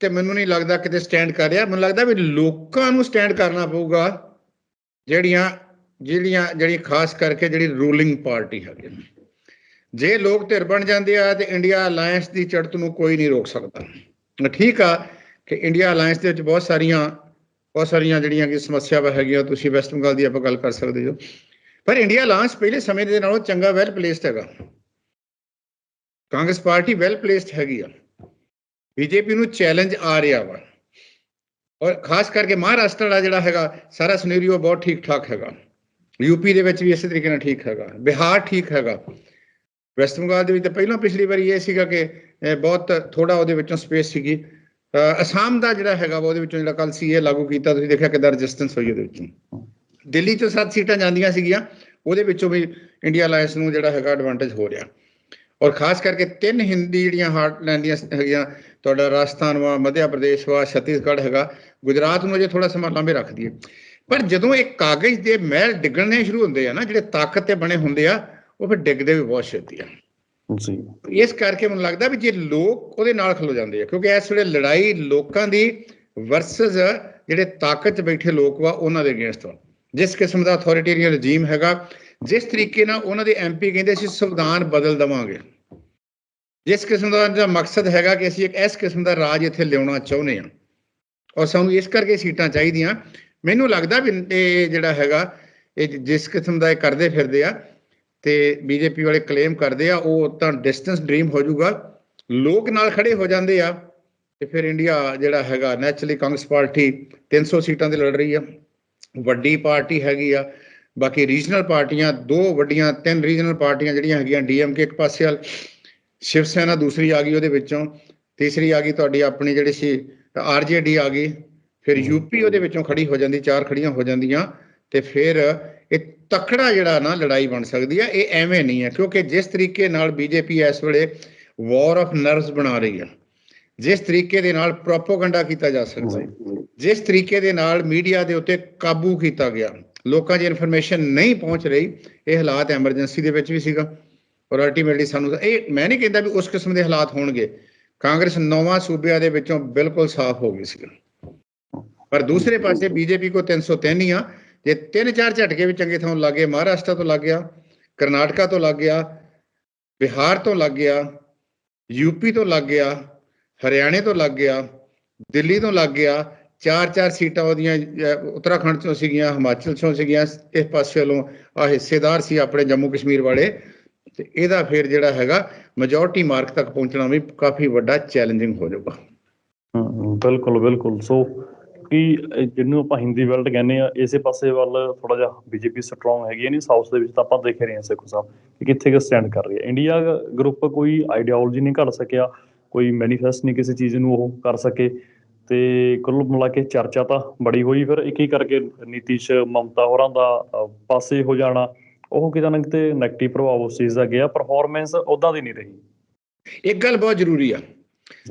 ਤੇ ਮੈਨੂੰ ਨਹੀਂ ਲੱਗਦਾ ਕਿਤੇ ਸਟੈਂਡ ਕਰ ਰਿਹਾ। ਮੈਨੂੰ ਲੱਗਦਾ ਵੀ ਲੋਕਾਂ ਨੂੰ ਸਟੈਂਡ ਕਰਨਾ ਪਊਗਾ, ਜਿਹੜੀਆਂ ਜਿਹੜੀਆਂ ਜਿਹੜੀ ਖਾਸ ਕਰਕੇ ਜਿਹੜੀ ਰੂਲਿੰਗ ਪਾਰਟੀ ਹੈਗੀ। ਜੇ ਲੋਕ ਧਿਰ ਬਣ ਜਾਂਦੇ ਆ, ਤੇ ਇੰਡੀਆ ਅਲਾਈਅੰਸ ਦੀ ਚੜਤ ਨੂੰ ਕੋਈ ਨਹੀਂ ਰੋਕ ਸਕਦਾ। ਠੀਕ ਆ ਕਿ ਇੰਡੀਆ ਅਲਾਈਅੰਸ ਦੇ ਵਿੱਚ ਬਹੁਤ ਸਾਰੀਆਂ ਬਹੁਤ ਸਾਰੀਆਂ ਜਿਹੜੀਆਂ ਕਿ ਸਮੱਸਿਆਵਾਂ ਹੈਗੀਆਂ, ਤੁਸੀਂ ਵੈਸਟ ਬੰਗਾਲ ਦੀ ਆਪਾਂ ਗੱਲ ਕਰ ਸਕਦੇ ਹੋ। ਪਰ ਇੰਡੀਆ ਅਲਾਈਅੰਸ ਪਹਿਲੇ ਸਮੇਂ ਦੇ ਨਾਲੋਂ ਚੰਗਾ ਵੈਲ ਪਲੇਸਡ ਹੈਗਾ। ਕਾਂਗਰਸ ਪਾਰਟੀ ਵੈਲ ਪਲੇਸਡ ਹੈਗੀ ਆ। ਬੀਜੇਪੀ ਨੂੰ ਚੈਲੰਜ ਆ ਰਿਹਾ ਵਾ। ਔਰ ਖਾਸ ਕਰਕੇ ਮਹਾਰਾਸ਼ਟਰ ਦਾ ਜਿਹੜਾ ਹੈਗਾ, ਸਾਰਾ ਸਿਨੈਰੀਓ ਬਹੁਤ ਠੀਕ ਠਾਕ ਹੈਗਾ ਯੂਪੀ ਦੇ ਵਿੱਚ ਵੀ ਇਸੇ ਤਰੀਕੇ ਨਾਲ ਠੀਕ ਹੈਗਾ। ਬਿਹਾਰ ਠੀਕ ਹੈਗਾ। ਵੈਸਟ ਬੰਗਾਲ ਦੇ ਵਿੱਚ ਤਾਂ ਪਹਿਲਾਂ ਪਿਛਲੀ ਵਾਰੀ ਇਹ ਸੀਗਾ ਕਿ ਬਹੁਤ ਥੋੜਾ ਉਹਦੇ ਵਿੱਚੋਂ ਸਪੇਸ ਸੀਗੀ। ਅਸਾਮ ਦਾ ਜਿਹੜਾ ਹੈਗਾ ਵਾ, ਉਹਦੇ ਵਿੱਚੋਂ ਜਿਹੜਾ ਕੱਲ ਸੀਏ ਲਾਗੂ ਕੀਤਾ, ਤੁਸੀਂ ਦੇਖਿਆ ਕਿਦਾਂ ਰੈਜ਼ਿਸਟੈਂਸ ਹੋਈ ਉਹਦੇ ਵਿੱਚੋਂ। ਦਿੱਲੀ 'ਚੋਂ ਸੱਤ ਸੀਟਾਂ ਜਾਂਦੀਆਂ ਸੀਗੀਆਂ, ਉਹਦੇ ਵਿੱਚੋਂ ਵੀ ਇੰਡੀਆ ਅਲਾਈਅੰਸ ਨੂੰ ਜਿਹੜਾ ਹੈਗਾ ਐਡਵਾਂਟੇਜ ਹੋ ਰਿਹਾ। ਔਰ ਖਾਸ ਕਰਕੇ ਤਿੰਨ ਹਿੰਦੀ ਜਿਹੜੀਆਂ ਹਾਰਟਲੈਂਡ ਦੀਆਂ ਹੈਗੀਆਂ, ਤੁਹਾਡਾ ਰਾਜਸਥਾਨ ਵਾ, ਮੱਧਿਆ ਪ੍ਰਦੇਸ਼ ਵਾ, ਛੱਤੀਸਗੜ੍ਹ ਹੈਗਾ, ਗੁਜਰਾਤ ਨੂੰ ਅਜੇ ਥੋੜਾ ਸਮਾਂ ਲਾਂਭੇ ਰੱਖਦੀ ਹੈ ਪਰ ਜਦੋਂ ਇਹ ਕਾਗਜ਼ ਦੇ ਮਹਿਲ ਡਿੱਗਣੇ ਸ਼ੁਰੂ ਹੁੰਦੇ ਆ ਨਾ, ਜਿਹੜੇ ਤਾਕਤ ਤੇ ਬਣੇ ਹੁੰਦੇ ਆ, ਉਹ ਫਿਰ ਡਿੱਗਦੇ ਵੀ ਬਹੁਤ ਛੇਤੀ ਆ। ਜੀ। ਇਸ ਕਰਕੇ ਮੈਨੂੰ ਲੱਗਦਾ ਵੀ ਜੇ ਲੋਕ ਉਹਦੇ ਨਾਲ ਖਲੋ ਜਾਂਦੇ ਆ, ਕਿਉਂਕਿ ਇਸ ਵੇਲੇ ਲੜਾਈ ਲੋਕਾਂ ਦੀ ਵਰਸਸ ਜਿਹੜੇ ਤਾਕਤ 'ਚ ਬੈਠੇ ਲੋਕ ਵਾ, ਉਹਨਾਂ ਦੇ ਅਗੇਂਸਟ ਵਾ ਜਿਸ ਕਿਸਮ ਦਾ ਅਥਾਰਟੀਰੀਅਨ ਰਜੀਮ ਹੈਗਾ, ਜਿਸ ਤਰੀਕੇ ਨਾਲ ਉਹਨਾਂ ਦੇ ਐਮਪੀ ਕਹਿੰਦੇ ਅਸੀਂ ਸੰਵਿਧਾਨ ਬਦਲ ਦਵਾਂਗੇ। ਜਿਸ ਕਿਸਮ ਦਾ ਦਾ ਮਕਸਦ ਹੈਗਾ ਕਿ ਅਸੀਂ ਇੱਕ ਇਸ ਕਿਸਮ ਦਾ ਰਾਜ ਇੱਥੇ ਲਿਆਉਣਾ ਚਾਹੁੰਦੇ ਹਾਂ। ਔਰ ਸਾਨੂੰ ਇਸ ਕਰਕੇ ਸੀਟਾਂ ਚਾਹੀਦੀਆਂ। ਮੈਨੂੰ ਲੱਗਦਾ ਵੀ ਇਹ ਜਿਹੜਾ ਹੈਗਾ, ਇਹ ਜਿਸ ਕਿਸਮ ਦਾ ਇਹ ਕਰਦੇ ਫਿਰਦੇ ਆ ਤੇ ਬੀਜੇਪੀ ਵਾਲੇ ਕਲੇਮ ਕਰਦੇ ਆ ਉਹ ਤਾਂ ਡਿਸਟੈਂਸ ਡ੍ਰੀਮ ਹੋ ਜਾਊਗਾ। ਲੋਕ ਨਾਲ ਖੜੇ ਹੋ ਜਾਂਦੇ ਆ ਤੇ ਫਿਰ ਇੰਡੀਆ ਜਿਹੜਾ ਹੈਗਾ ਨੈਚੁਰਲੀ ਕਾਂਗਰਸ ਪਾਰਟੀ 300 ਸੀਟਾਂ ਤੇ ਲੜ ਰਹੀ ਆ। ਵੱਡੀ ਪਾਰਟੀ ਹੈਗੀ ਆ ਬਾਕੀ ਰੀਜਨਲ ਪਾਰਟੀਆਂ ਦੋ ਵੱਡੀਆਂ ਤਿੰਨ ਰੀਜਨਲ ਪਾਰਟੀਆਂ ਜਿਹੜੀਆਂ ਹੈਗੀਆਂ ਡੀਐਮਕੇ ਇੱਕ ਪਾਸੇ ਵੱਲ ਸ਼ਿਵ ਸੈਨਾ ਦੂਸਰੀ ਆ ਗਈ ਉਹਦੇ ਵਿੱਚੋਂ ਤੀਸਰੀ ਆ ਗਈ ਤੁਹਾਡੀ ਆਪਣੀ ਜਿਹੜੀ ਸੀ ਆਰਜੇਡੀ ਆ ਗਈ ਫਿਰ ਯੂਪੀ ਉਹਦੇ ਵਿੱਚੋਂ ਖੜੀ ਹੋ ਜਾਂਦੀ ਚਾਰ ਖੜੀਆਂ ਹੋ ਜਾਂਦੀਆਂ ਤੇ ਫਿਰ ਤਕੜਾ ਜਿਹੜਾ ਨਾ ਲੜਾਈ ਬਣ ਸਕਦੀ ਹੈ ਇਹ ਐਵੇਂ ਨਹੀਂ ਹੈ ਕਿਉਂਕਿ ਜਿਸ ਤਰੀਕੇ ਨਾਲ ਬੀਜੇਪੀ ਇਸ ਵੇਲੇ ਵਾਰ ਆਫ ਨਰਵਸ ਬਣਾ ਰਹੀ ਹੈ ਜਿਸ ਤਰੀਕੇ ਦੇ ਨਾਲ ਪ੍ਰੋਪਗੈਂਡਾ ਕੀਤਾ ਜਾ ਸਕਦਾ ਹੈ ਜਿਸ ਤਰੀਕੇ ਦੇ ਨਾਲ ਮੀਡੀਆ ਦੇ ਉੱਤੇ ਕਾਬੂ ਕੀਤਾ ਗਿਆ ਲੋਕਾਂ 'ਚ ਇਨਫੋਰਮੇਸ਼ਨ ਨਹੀਂ ਪਹੁੰਚ ਰਹੀ ਇਹ ਹਾਲਾਤ ਐਮਰਜੈਂਸੀ ਦੇ ਵਿੱਚ ਵੀ ਸੀਗਾ ਔਰ ਅਲਟੀਮੇਟਲੀ ਸਾਨੂੰ ਇਹ ਮੈਂ ਨਹੀਂ ਕਹਿੰਦਾ ਵੀ ਉਸ ਕਿਸਮ ਦੇ ਹਾਲਾਤ ਹੋਣਗੇ ਕਾਂਗਰਸ ਨੌਵਾਂ ਸੂਬਿਆਂ ਦੇ ਵਿੱਚੋਂ ਬਿਲਕੁਲ ਸਾਫ਼ ਹੋ ਗਈ ਸੀ ਪਰ ਦੂਸਰੇ ਪਾਸੇ ਬੀਜੇਪੀ ਕੋ 303 ਹੀ ਆ ਜੇ ਤਿੰਨ ਚਾਰ ਝਟਕੇ ਵੀ ਚੰਗੇ ਥਾਂ ਲੱਗੇ ਮਹਾਰਾਸ਼ਟਰ ਤੋਂ ਲੱਗ ਗਿਆ, ਕਰਨਾਟਕਾ ਤੋਂ ਲੱਗ ਗਿਆ, ਬਿਹਾਰ ਤੋਂ ਲੱਗ ਗਿਆ ਯੂਪੀ ਤੋਂ ਲੱਗ ਗਿਆ, ਹਰਿਆਣੇ ਤੋਂ ਲੱਗ ਗਿਆ, ਦਿੱਲੀ ਤੋਂ ਲੱਗ ਗਿਆ, ਚਾਰ ਚਾਰ ਸੀਟਾਂ ਉਹਦੀਆਂ ਉੱਤਰਾਖੰਡ ਚੋਂ ਸੀਗੀਆਂ, ਹਿਮਾਚਲ ਚੋਂ ਸੀਗੀਆਂ, ਇਸ ਪਾਸੇ ਵੱਲੋਂ ਆ ਹਿੱਸੇਦਾਰ ਸੀ ਆਪਣੇ ਜੰਮੂ ਕਸ਼ਮੀਰ ਵਾਲੇ, ਤੇ ਇਹਦਾ ਫਿਰ ਜਿਹੜਾ ਹੈਗਾ ਮੈਜੋਰਟੀ ਮਾਰਕ ਤੱਕ ਪਹੁੰਚਣਾ ਵੀ ਕਾਫੀ ਵੱਡਾ ਚੈਲੰਜਿੰਗ ਹੋ ਜਾਊਗਾ। ਬਿਲਕੁਲ ਬਿਲਕੁਲ। ਸੋ ਕਿ ਇਹ ਜਿਹਨੂੰ ਆਪਾਂ ਹਿੰਦੀ ਵਰਲਡ ਕਹਿੰਦੇ ਆ ਇਸੇ ਪਾਸੇ ਵੱਲ ਥੋੜਾ ਜਿਹਾ ਬੀਜੇਪੀ ਸਟਰੋਂਗ ਹੈਗੀ ਨਹੀਂ ਸਾਊਥ ਦੇ ਵਿੱਚ ਤਾਂ ਆਪਾਂ ਦੇਖ ਰਹੇ ਹਾਂ ਸੇਖੋ ਸਾਹਿਬ ਕਿ ਕਿੱਥੇ ਕਿ ਸਟੈਂਡ ਕਰ ਰਹੀ ਹੈ। ਇੰਡੀਆ ਗਰੁੱਪ ਕੋਈ ਆਈਡੀਓਲੋਜੀ ਨਹੀਂ ਘੜ ਸਕਿਆ ਕੋਈ ਮੈਨੀਫੈਸਟ ਨਹੀਂ ਕਿਸੇ ਚੀਜ਼ ਨੂੰ ਉਹ ਕਰ ਸਕੇ ਤੇ ਕੁੱਲ ਮਿਲਾ ਕੇ ਚਰਚਾ ਤਾਂ ਬੜੀ ਹੋਈ ਫਿਰ ਇੱਕ ਹੀ ਕਰਕੇ ਨੀਤੀਸ਼ ਮਮਤਾ ਹੋਰਾਂ ਦਾ ਪਾਸੇ ਹੋ ਜਾਣਾ ਉਹ ਕਿਤੇ ਨਾ ਕਿਤੇ ਨੈਗੇਟਿਵ ਪ੍ਰਭਾਵ ਉਸ ਚੀਜ਼ ਦਾ ਗਿਆ ਪਰਫਾਰਮੈਂਸ ਉਦਾਂ ਦੀ ਨਹੀਂ ਰਹੀ। ਇੱਕ ਗੱਲ ਬਹੁਤ ਜ਼ਰੂਰੀ ਆ।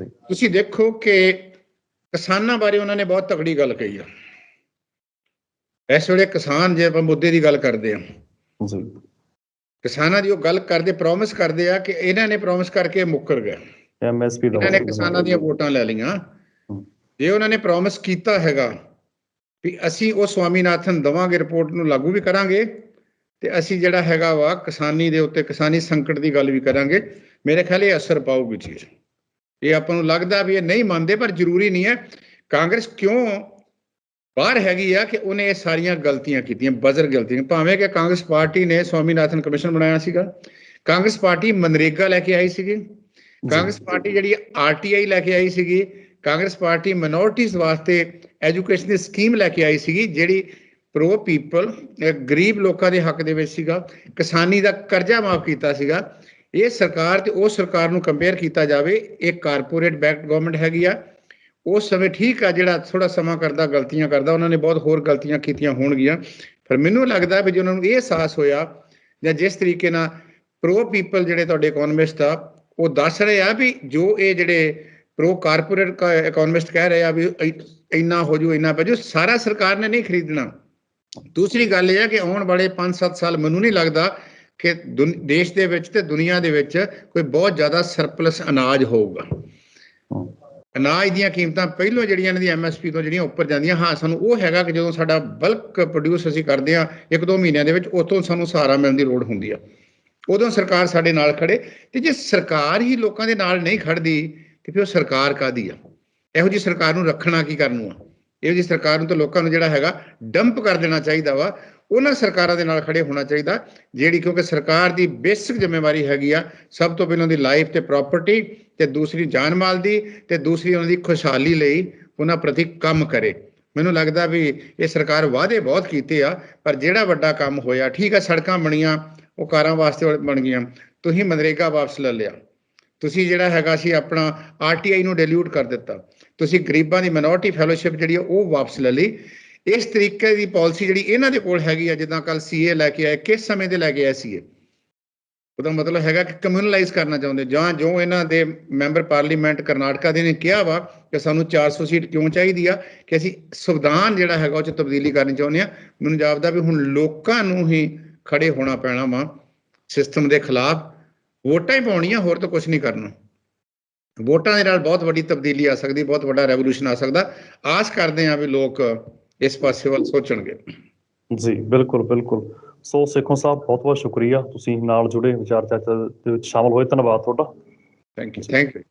ਤੁਸੀਂ ਦੇਖੋ ਕਿ ਕਿਸਾਨਾਂ ਬਾਰੇ ਉਹਨਾਂ ਨੇ ਬਹੁਤ ਤਕੜੀ ਗੱਲ ਕਹੀ ਆ। ਇਸ ਵੇਲੇ ਕਿਸਾਨ ਜੇ ਆਪਾਂ ਮੁੱਦੇ ਦੀ ਗੱਲ ਕਰਦੇ ਆ। ਕਿਸਾਨਾਂ ਦੀ ਉਹ ਗੱਲ ਕਰਦੇ ਪ੍ਰੋਮਿਸ ਕਰਦੇ ਆ ਕਿ ਇਹਨਾਂ ਨੇ ਪ੍ਰੋਮਿਸ ਕਰਕੇ ਮੁੱਕਰ ਗਏ। ਐਮਐਸਪੀ ਦਾ ਇਹਨਾਂ ਨੇ ਕਿਸਾਨਾਂ ਦੀਆਂ ਵੋਟਾਂ ਲੈ ਲਈਆਂ। ਜੇ ਉਹਨਾਂ ਨੇ ਪ੍ਰੋਮਿਸ ਕੀਤਾ ਹੈਗਾ ਵੀ ਅਸੀਂ ਉਹ ਸਵਾਮੀਨਾਥਨ ਦਵਾਂਗੇ ਰਿਪੋਰਟ ਨੂੰ ਲਾਗੂ ਵੀ ਕਰਾਂਗੇ ਤੇ ਅਸੀਂ ਜਿਹੜਾ ਹੈਗਾ ਵਾ ਕਿਸਾਨੀ ਦੇ ਉੱਤੇ ਕਿਸਾਨੀ ਸੰਕਟ ਦੀ ਗੱਲ ਵੀ ਕਰਾਂਗੇ ਮੇਰੇ ਖਿਆਲ ਇਹ ਅਸਰ ਪਾਊਗੀ ਚੀਜ਼। ਇਹ ਆਪਾਂ ਨੂੰ ਲੱਗਦਾ ਵੀ ਇਹ ਨਹੀਂ ਮੰਨਦੇ ਪਰ ਜ਼ਰੂਰੀ ਨਹੀਂ ਹੈ। ਕਾਂਗਰਸ ਕਿਉਂ ਬਾਹਰ ਹੈਗੀ ਆ ਕਿ ਉਹਨੇ ਇਹ ਸਾਰੀਆਂ ਗਲਤੀਆਂ ਕੀਤੀਆਂ ਬਜ਼ਰ ਗਲਤੀਆਂ ਭਾਵੇਂ ਕਿ ਕਾਂਗਰਸ ਪਾਰਟੀ ਨੇ ਸਵਾਮੀਨਾਥਨ ਕਮਿਸ਼ਨ ਬਣਾਇਆ ਸੀਗਾ। ਕਾਂਗਰਸ ਪਾਰਟੀ ਮਨਰੇਗਾ ਲੈ ਕੇ ਆਈ ਸੀਗੀ। ਕਾਂਗਰਸ ਪਾਰਟੀ ਜਿਹੜੀ ਆਰਟੀਆਈ ਲੈ ਕੇ ਆਈ ਸੀਗੀ ਕਾਂਗਰਸ ਪਾਰਟੀ ਮਿਨੋਰਟੀਜ਼ ਵਾਸਤੇ ਐਜੂਕੇਸ਼ਨ ਦੀ ਸਕੀਮ ਲੈ ਕੇ ਆਈ ਸੀਗੀ ਜਿਹੜੀ ਪ੍ਰੋ ਪੀਪਲ ਗਰੀਬ ਲੋਕਾਂ ਦੇ ਹੱਕ ਦੇ ਵਿੱਚ ਸੀਗਾ ਕਿਸਾਨੀ ਦਾ ਕਰਜ਼ਾ ਮਾਫ ਕੀਤਾ ਸੀਗਾ। ਇਹ ਸਰਕਾਰ ਤੇ ਉਹ ਸਰਕਾਰ ਨੂੰ ਕੰਪੇਅਰ ਕੀਤਾ ਜਾਵੇ, ਇਹ ਕਾਰਪੋਰੇਟ ਬੈਕਡ ਗਵਰਨਮੈਂਟ ਹੈਗੀ ਆ, ਉਸ ਸਮੇਂ ਠੀਕ ਆ ਜਿਹੜਾ ਥੋੜਾ ਸਮਾਂ ਕਰਦਾ, ਗਲਤੀਆਂ ਕਰਦਾ, ਉਹਨਾਂ ਨੇ ਬਹੁਤ ਹੋਰ ਗਲਤੀਆਂ ਕੀਤੀਆਂ ਹੋਣਗੀਆਂ। ਪਰ ਮੈਨੂੰ ਲੱਗਦਾ ਵੀ ਜੇ ਉਹਨਾਂ ਨੂੰ ਇਹ ਅਹਿਸਾਸ ਹੋਇਆ, ਜਾਂ ਜਿਸ ਤਰੀਕੇ ਨਾਲ ਪ੍ਰੋ ਪੀਪਲ ਜਿਹੜੇ ਤੁਹਾਡੇ ਇਕਨੋਮਿਸਟ ਆ, ਉਹ ਦੱਸ ਰਹੇ ਆ ਵੀ ਜੋ ਇਹ ਜਿਹੜੇ ਪ੍ਰੋ ਕਾਰਪੋਰੇਟ ਇਕਨੋਮਿਸਟ ਕਹਿ ਰਹੇ ਆ ਵੀ ਇੰਨਾ ਹੋ ਜੂ ਇੰਨਾ ਪੈ ਜੂ ਸਾਰਾ ਸਰਕਾਰ ਨੇ ਨਹੀਂ ਖਰੀਦਣਾ। ਦੂਸਰੀ ਗੱਲ ਇਹ ਹੈ ਕਿ ਆਉਣ ਵਾਲੇ 5-7 ਸਾਲ ਮੈਨੂੰ ਨਹੀਂ ਲੱਗਦਾ ਕਿ ਦੇਸ਼ ਦੇ ਵਿੱਚ ਤੇ ਦੁਨੀਆ ਦੇ ਵਿੱਚ ਕੋਈ ਬਹੁਤ ਜ਼ਿਆਦਾ ਸਰਪਲਸ ਅਨਾਜ ਹੋਊਗਾ। ਅਨਾਜ ਦੀਆਂ ਕੀਮਤਾਂ ਪਹਿਲੋਂ ਜਿਹੜੀਆਂ ਇਹਨਾਂ ਦੀ ਐਮਐਸਪੀ ਤੋਂ ਜਿਹੜੀਆਂ ਉੱਪਰ ਜਾਂਦੀਆਂ ਹਾਂ ਸਾਨੂੰ ਉਹ ਹੈਗਾ ਕਿ ਜਦੋਂ ਸਾਡਾ ਬਲਕ ਪ੍ਰੋਡਿਊਸ ਅਸੀਂ ਕਰਦੇ ਆ ਇੱਕ ਦੋ ਮਹੀਨਿਆਂ ਦੇ ਵਿੱਚ ਉਤੋਂ ਸਾਨੂੰ ਸਹਾਰਾ ਮਿਲਣ ਦੀ ਲੋੜ ਹੁੰਦੀ ਆ। ਉਦੋਂ ਸਰਕਾਰ ਸਾਡੇ ਨਾਲ ਖੜੇ ਤੇ ਜੇ ਸਰਕਾਰ ਹੀ ਲੋਕਾਂ ਦੇ ਨਾਲ ਨਹੀਂ ਖੜਦੀ ਤੇ ਫਿਰ ਉਹ ਸਰਕਾਰ ਕਾਦੀ ਆ? ਇਹੋ ਜੀ ਸਰਕਾਰ ਨੂੰ ਰੱਖਣਾ ਕੀ ਕਰਨ ਆ? ਇਹੋ ਜੀ ਸਰਕਾਰ ਨੂੰ ਤਾਂ ਲੋਕਾਂ ਨੂੰ ਜਿਹੜਾ ਹੈਗਾ ਡੰਪ ਕਰ ਦੇਣਾ ਚਾਹੀਦਾ ਵਾ। ਉਹਨਾਂ ਸਰਕਾਰਾਂ ਦੇ ਨਾਲ ਖੜੇ ਹੋਣਾ ਚਾਹੀਦਾ, ਜਿਹੜੀ ਕਿਉਂਕਿ ਸਰਕਾਰ ਦੀ ਬੇਸਿਕ ਜ਼ਿੰਮੇਵਾਰੀ ਹੈਗੀ ਆ, ਸਭ ਤੋਂ ਪਹਿਲਾਂ ਦੀ ਲਾਈਫ ਤੇ ਪ੍ਰਾਪਰਟੀ ਤੇ ਦੂਸਰੀ ਜਾਨ ਮਾਲ ਦੀ ਤੇ ਦੂਸਰੀ ਉਹਨਾਂ ਦੀ ਖੁਸ਼ਹਾਲੀ ਲਈ ਉਹਨਾਂ ਪ੍ਰਤੀ ਕੰਮ ਕਰੇ। ਮੈਨੂੰ ਲੱਗਦਾ ਵੀ ਇਹ ਸਰਕਾਰ ਵਾਅਦੇ ਬਹੁਤ ਕੀਤੇ ਆ, ਪਰ ਜਿਹੜਾ ਵੱਡਾ ਕੰਮ ਹੋਇਆ, ਠੀਕ ਆ, ਸੜਕਾਂ ਬਣੀਆਂ, ਉਹ ਕਾਰਾਂ ਵਾਸਤੇ ਬਣ ਗਈਆਂ, ਤੁਸੀਂ ਮਨਰੇਗਾ ਵਾਪਸ ਲੈ ਲਿਆ। ਤੁਸੀਂ ਜਿਹੜਾ ਹੈਗਾ ਸੀ ਆਪਣਾ ਆਰਟੀਆਈ ਨੂੰ ਡਿਲੀਟ ਕਰ ਦਿੱਤਾ। ਤੁਸੀਂ ਗਰੀਬਾਂ ਦੀ ਮਿਨੋਰਟੀ ਫੈਲੋਸ਼ਿਪ ਜਿਹੜੀ ਆ, ਉਹ ਵਾਪਸ ਲੈ ਲਈ। ਇਸ ਤਰੀਕੇ ਦੀ ਪਾਲਿਸੀ ਜਿਹੜੀ ਇਹਨਾਂ ਦੇ ਕੋਲ ਹੈਗੀ ਆ, ਜਿੱਦਾਂ ਕੱਲ ਸੀਏ ਲੈ ਕੇ ਆਏ, ਕਿਸ ਸਮੇਂ ਦੇ ਲੈ ਕੇ ਆਏ ਸੀਏ ਉਹਦਾ ਮਤਲਬ ਹੈਗਾ ਕਿ ਕਮਿਊਨਲਾਈਜ਼ ਕਰਨਾ ਚਾਹੁੰਦੇ, ਜਾਂ ਜੋ ਇਹਨਾਂ ਦੇ ਮੈਂਬਰ ਪਾਰਲੀਮੈਂਟ ਕਰਨਾਟਕਾ ਦੇ ਨੇ ਕਿਹਾ ਵਾ ਕਿ ਸਾਨੂੰ 400 ਸੀਟ ਕਿਉਂ ਚਾਹੀਦੀ ਆ, ਕਿ ਅਸੀਂ ਸੰਵਿਧਾਨ ਜਿਹੜਾ ਹੈਗਾ ਉਹ ਚ ਤਬਦੀਲੀ ਕਰਨੀ ਚਾਹੁੰਦੇ ਆ, ਮੈਨੂੰ ਜਾਪਦਾ ਵੀ ਹੁਣ ਲੋਕਾਂ ਨੂੰ ਹੀ ਖੜੇ ਹੋਣਾ ਪੈਣਾ ਵਾ ਸਿਸਟਮ ਦੇ ਖਿਲਾਫ, ਵੋਟਾਂ ਹੀ ਪਾਉਣੀਆਂ, ਹੋਰ ਤਾਂ ਕੁਝ ਨਹੀਂ ਕਰਨਾ। ਵੋਟਾਂ ਦੇ ਨਾਲ ਬਹੁਤ ਵੱਡੀ ਤਬਦੀਲੀ ਆ ਸਕਦੀ, ਬਹੁਤ ਵੱਡਾ ਰੈਵੋਲੂਸ਼ਨ ਆ ਸਕਦਾ। ਆਸ ਕਰਦੇ ਆ ਵੀ ਲੋਕ ਇਸ ਪਾਸੇ ਵੱਲ ਸੋਚਣਗੇ। ਜੀ ਬਿਲਕੁਲ ਬਿਲਕੁਲ। ਸੋ ਸੇਖੋਂ ਸਾਹਿਬ ਬਹੁਤ ਬਹੁਤ ਸ਼ੁਕਰੀਆ। ਤੁਸੀਂ ਨਾਲ ਜੁੜੇ ਵਿਚਾਰ ਚਰਚਾ ਦੇ ਵਿੱਚ ਸ਼ਾਮਲ ਹੋਏ। ਧੰਨਵਾਦ ਤੁਹਾਡਾ। Thank you thank you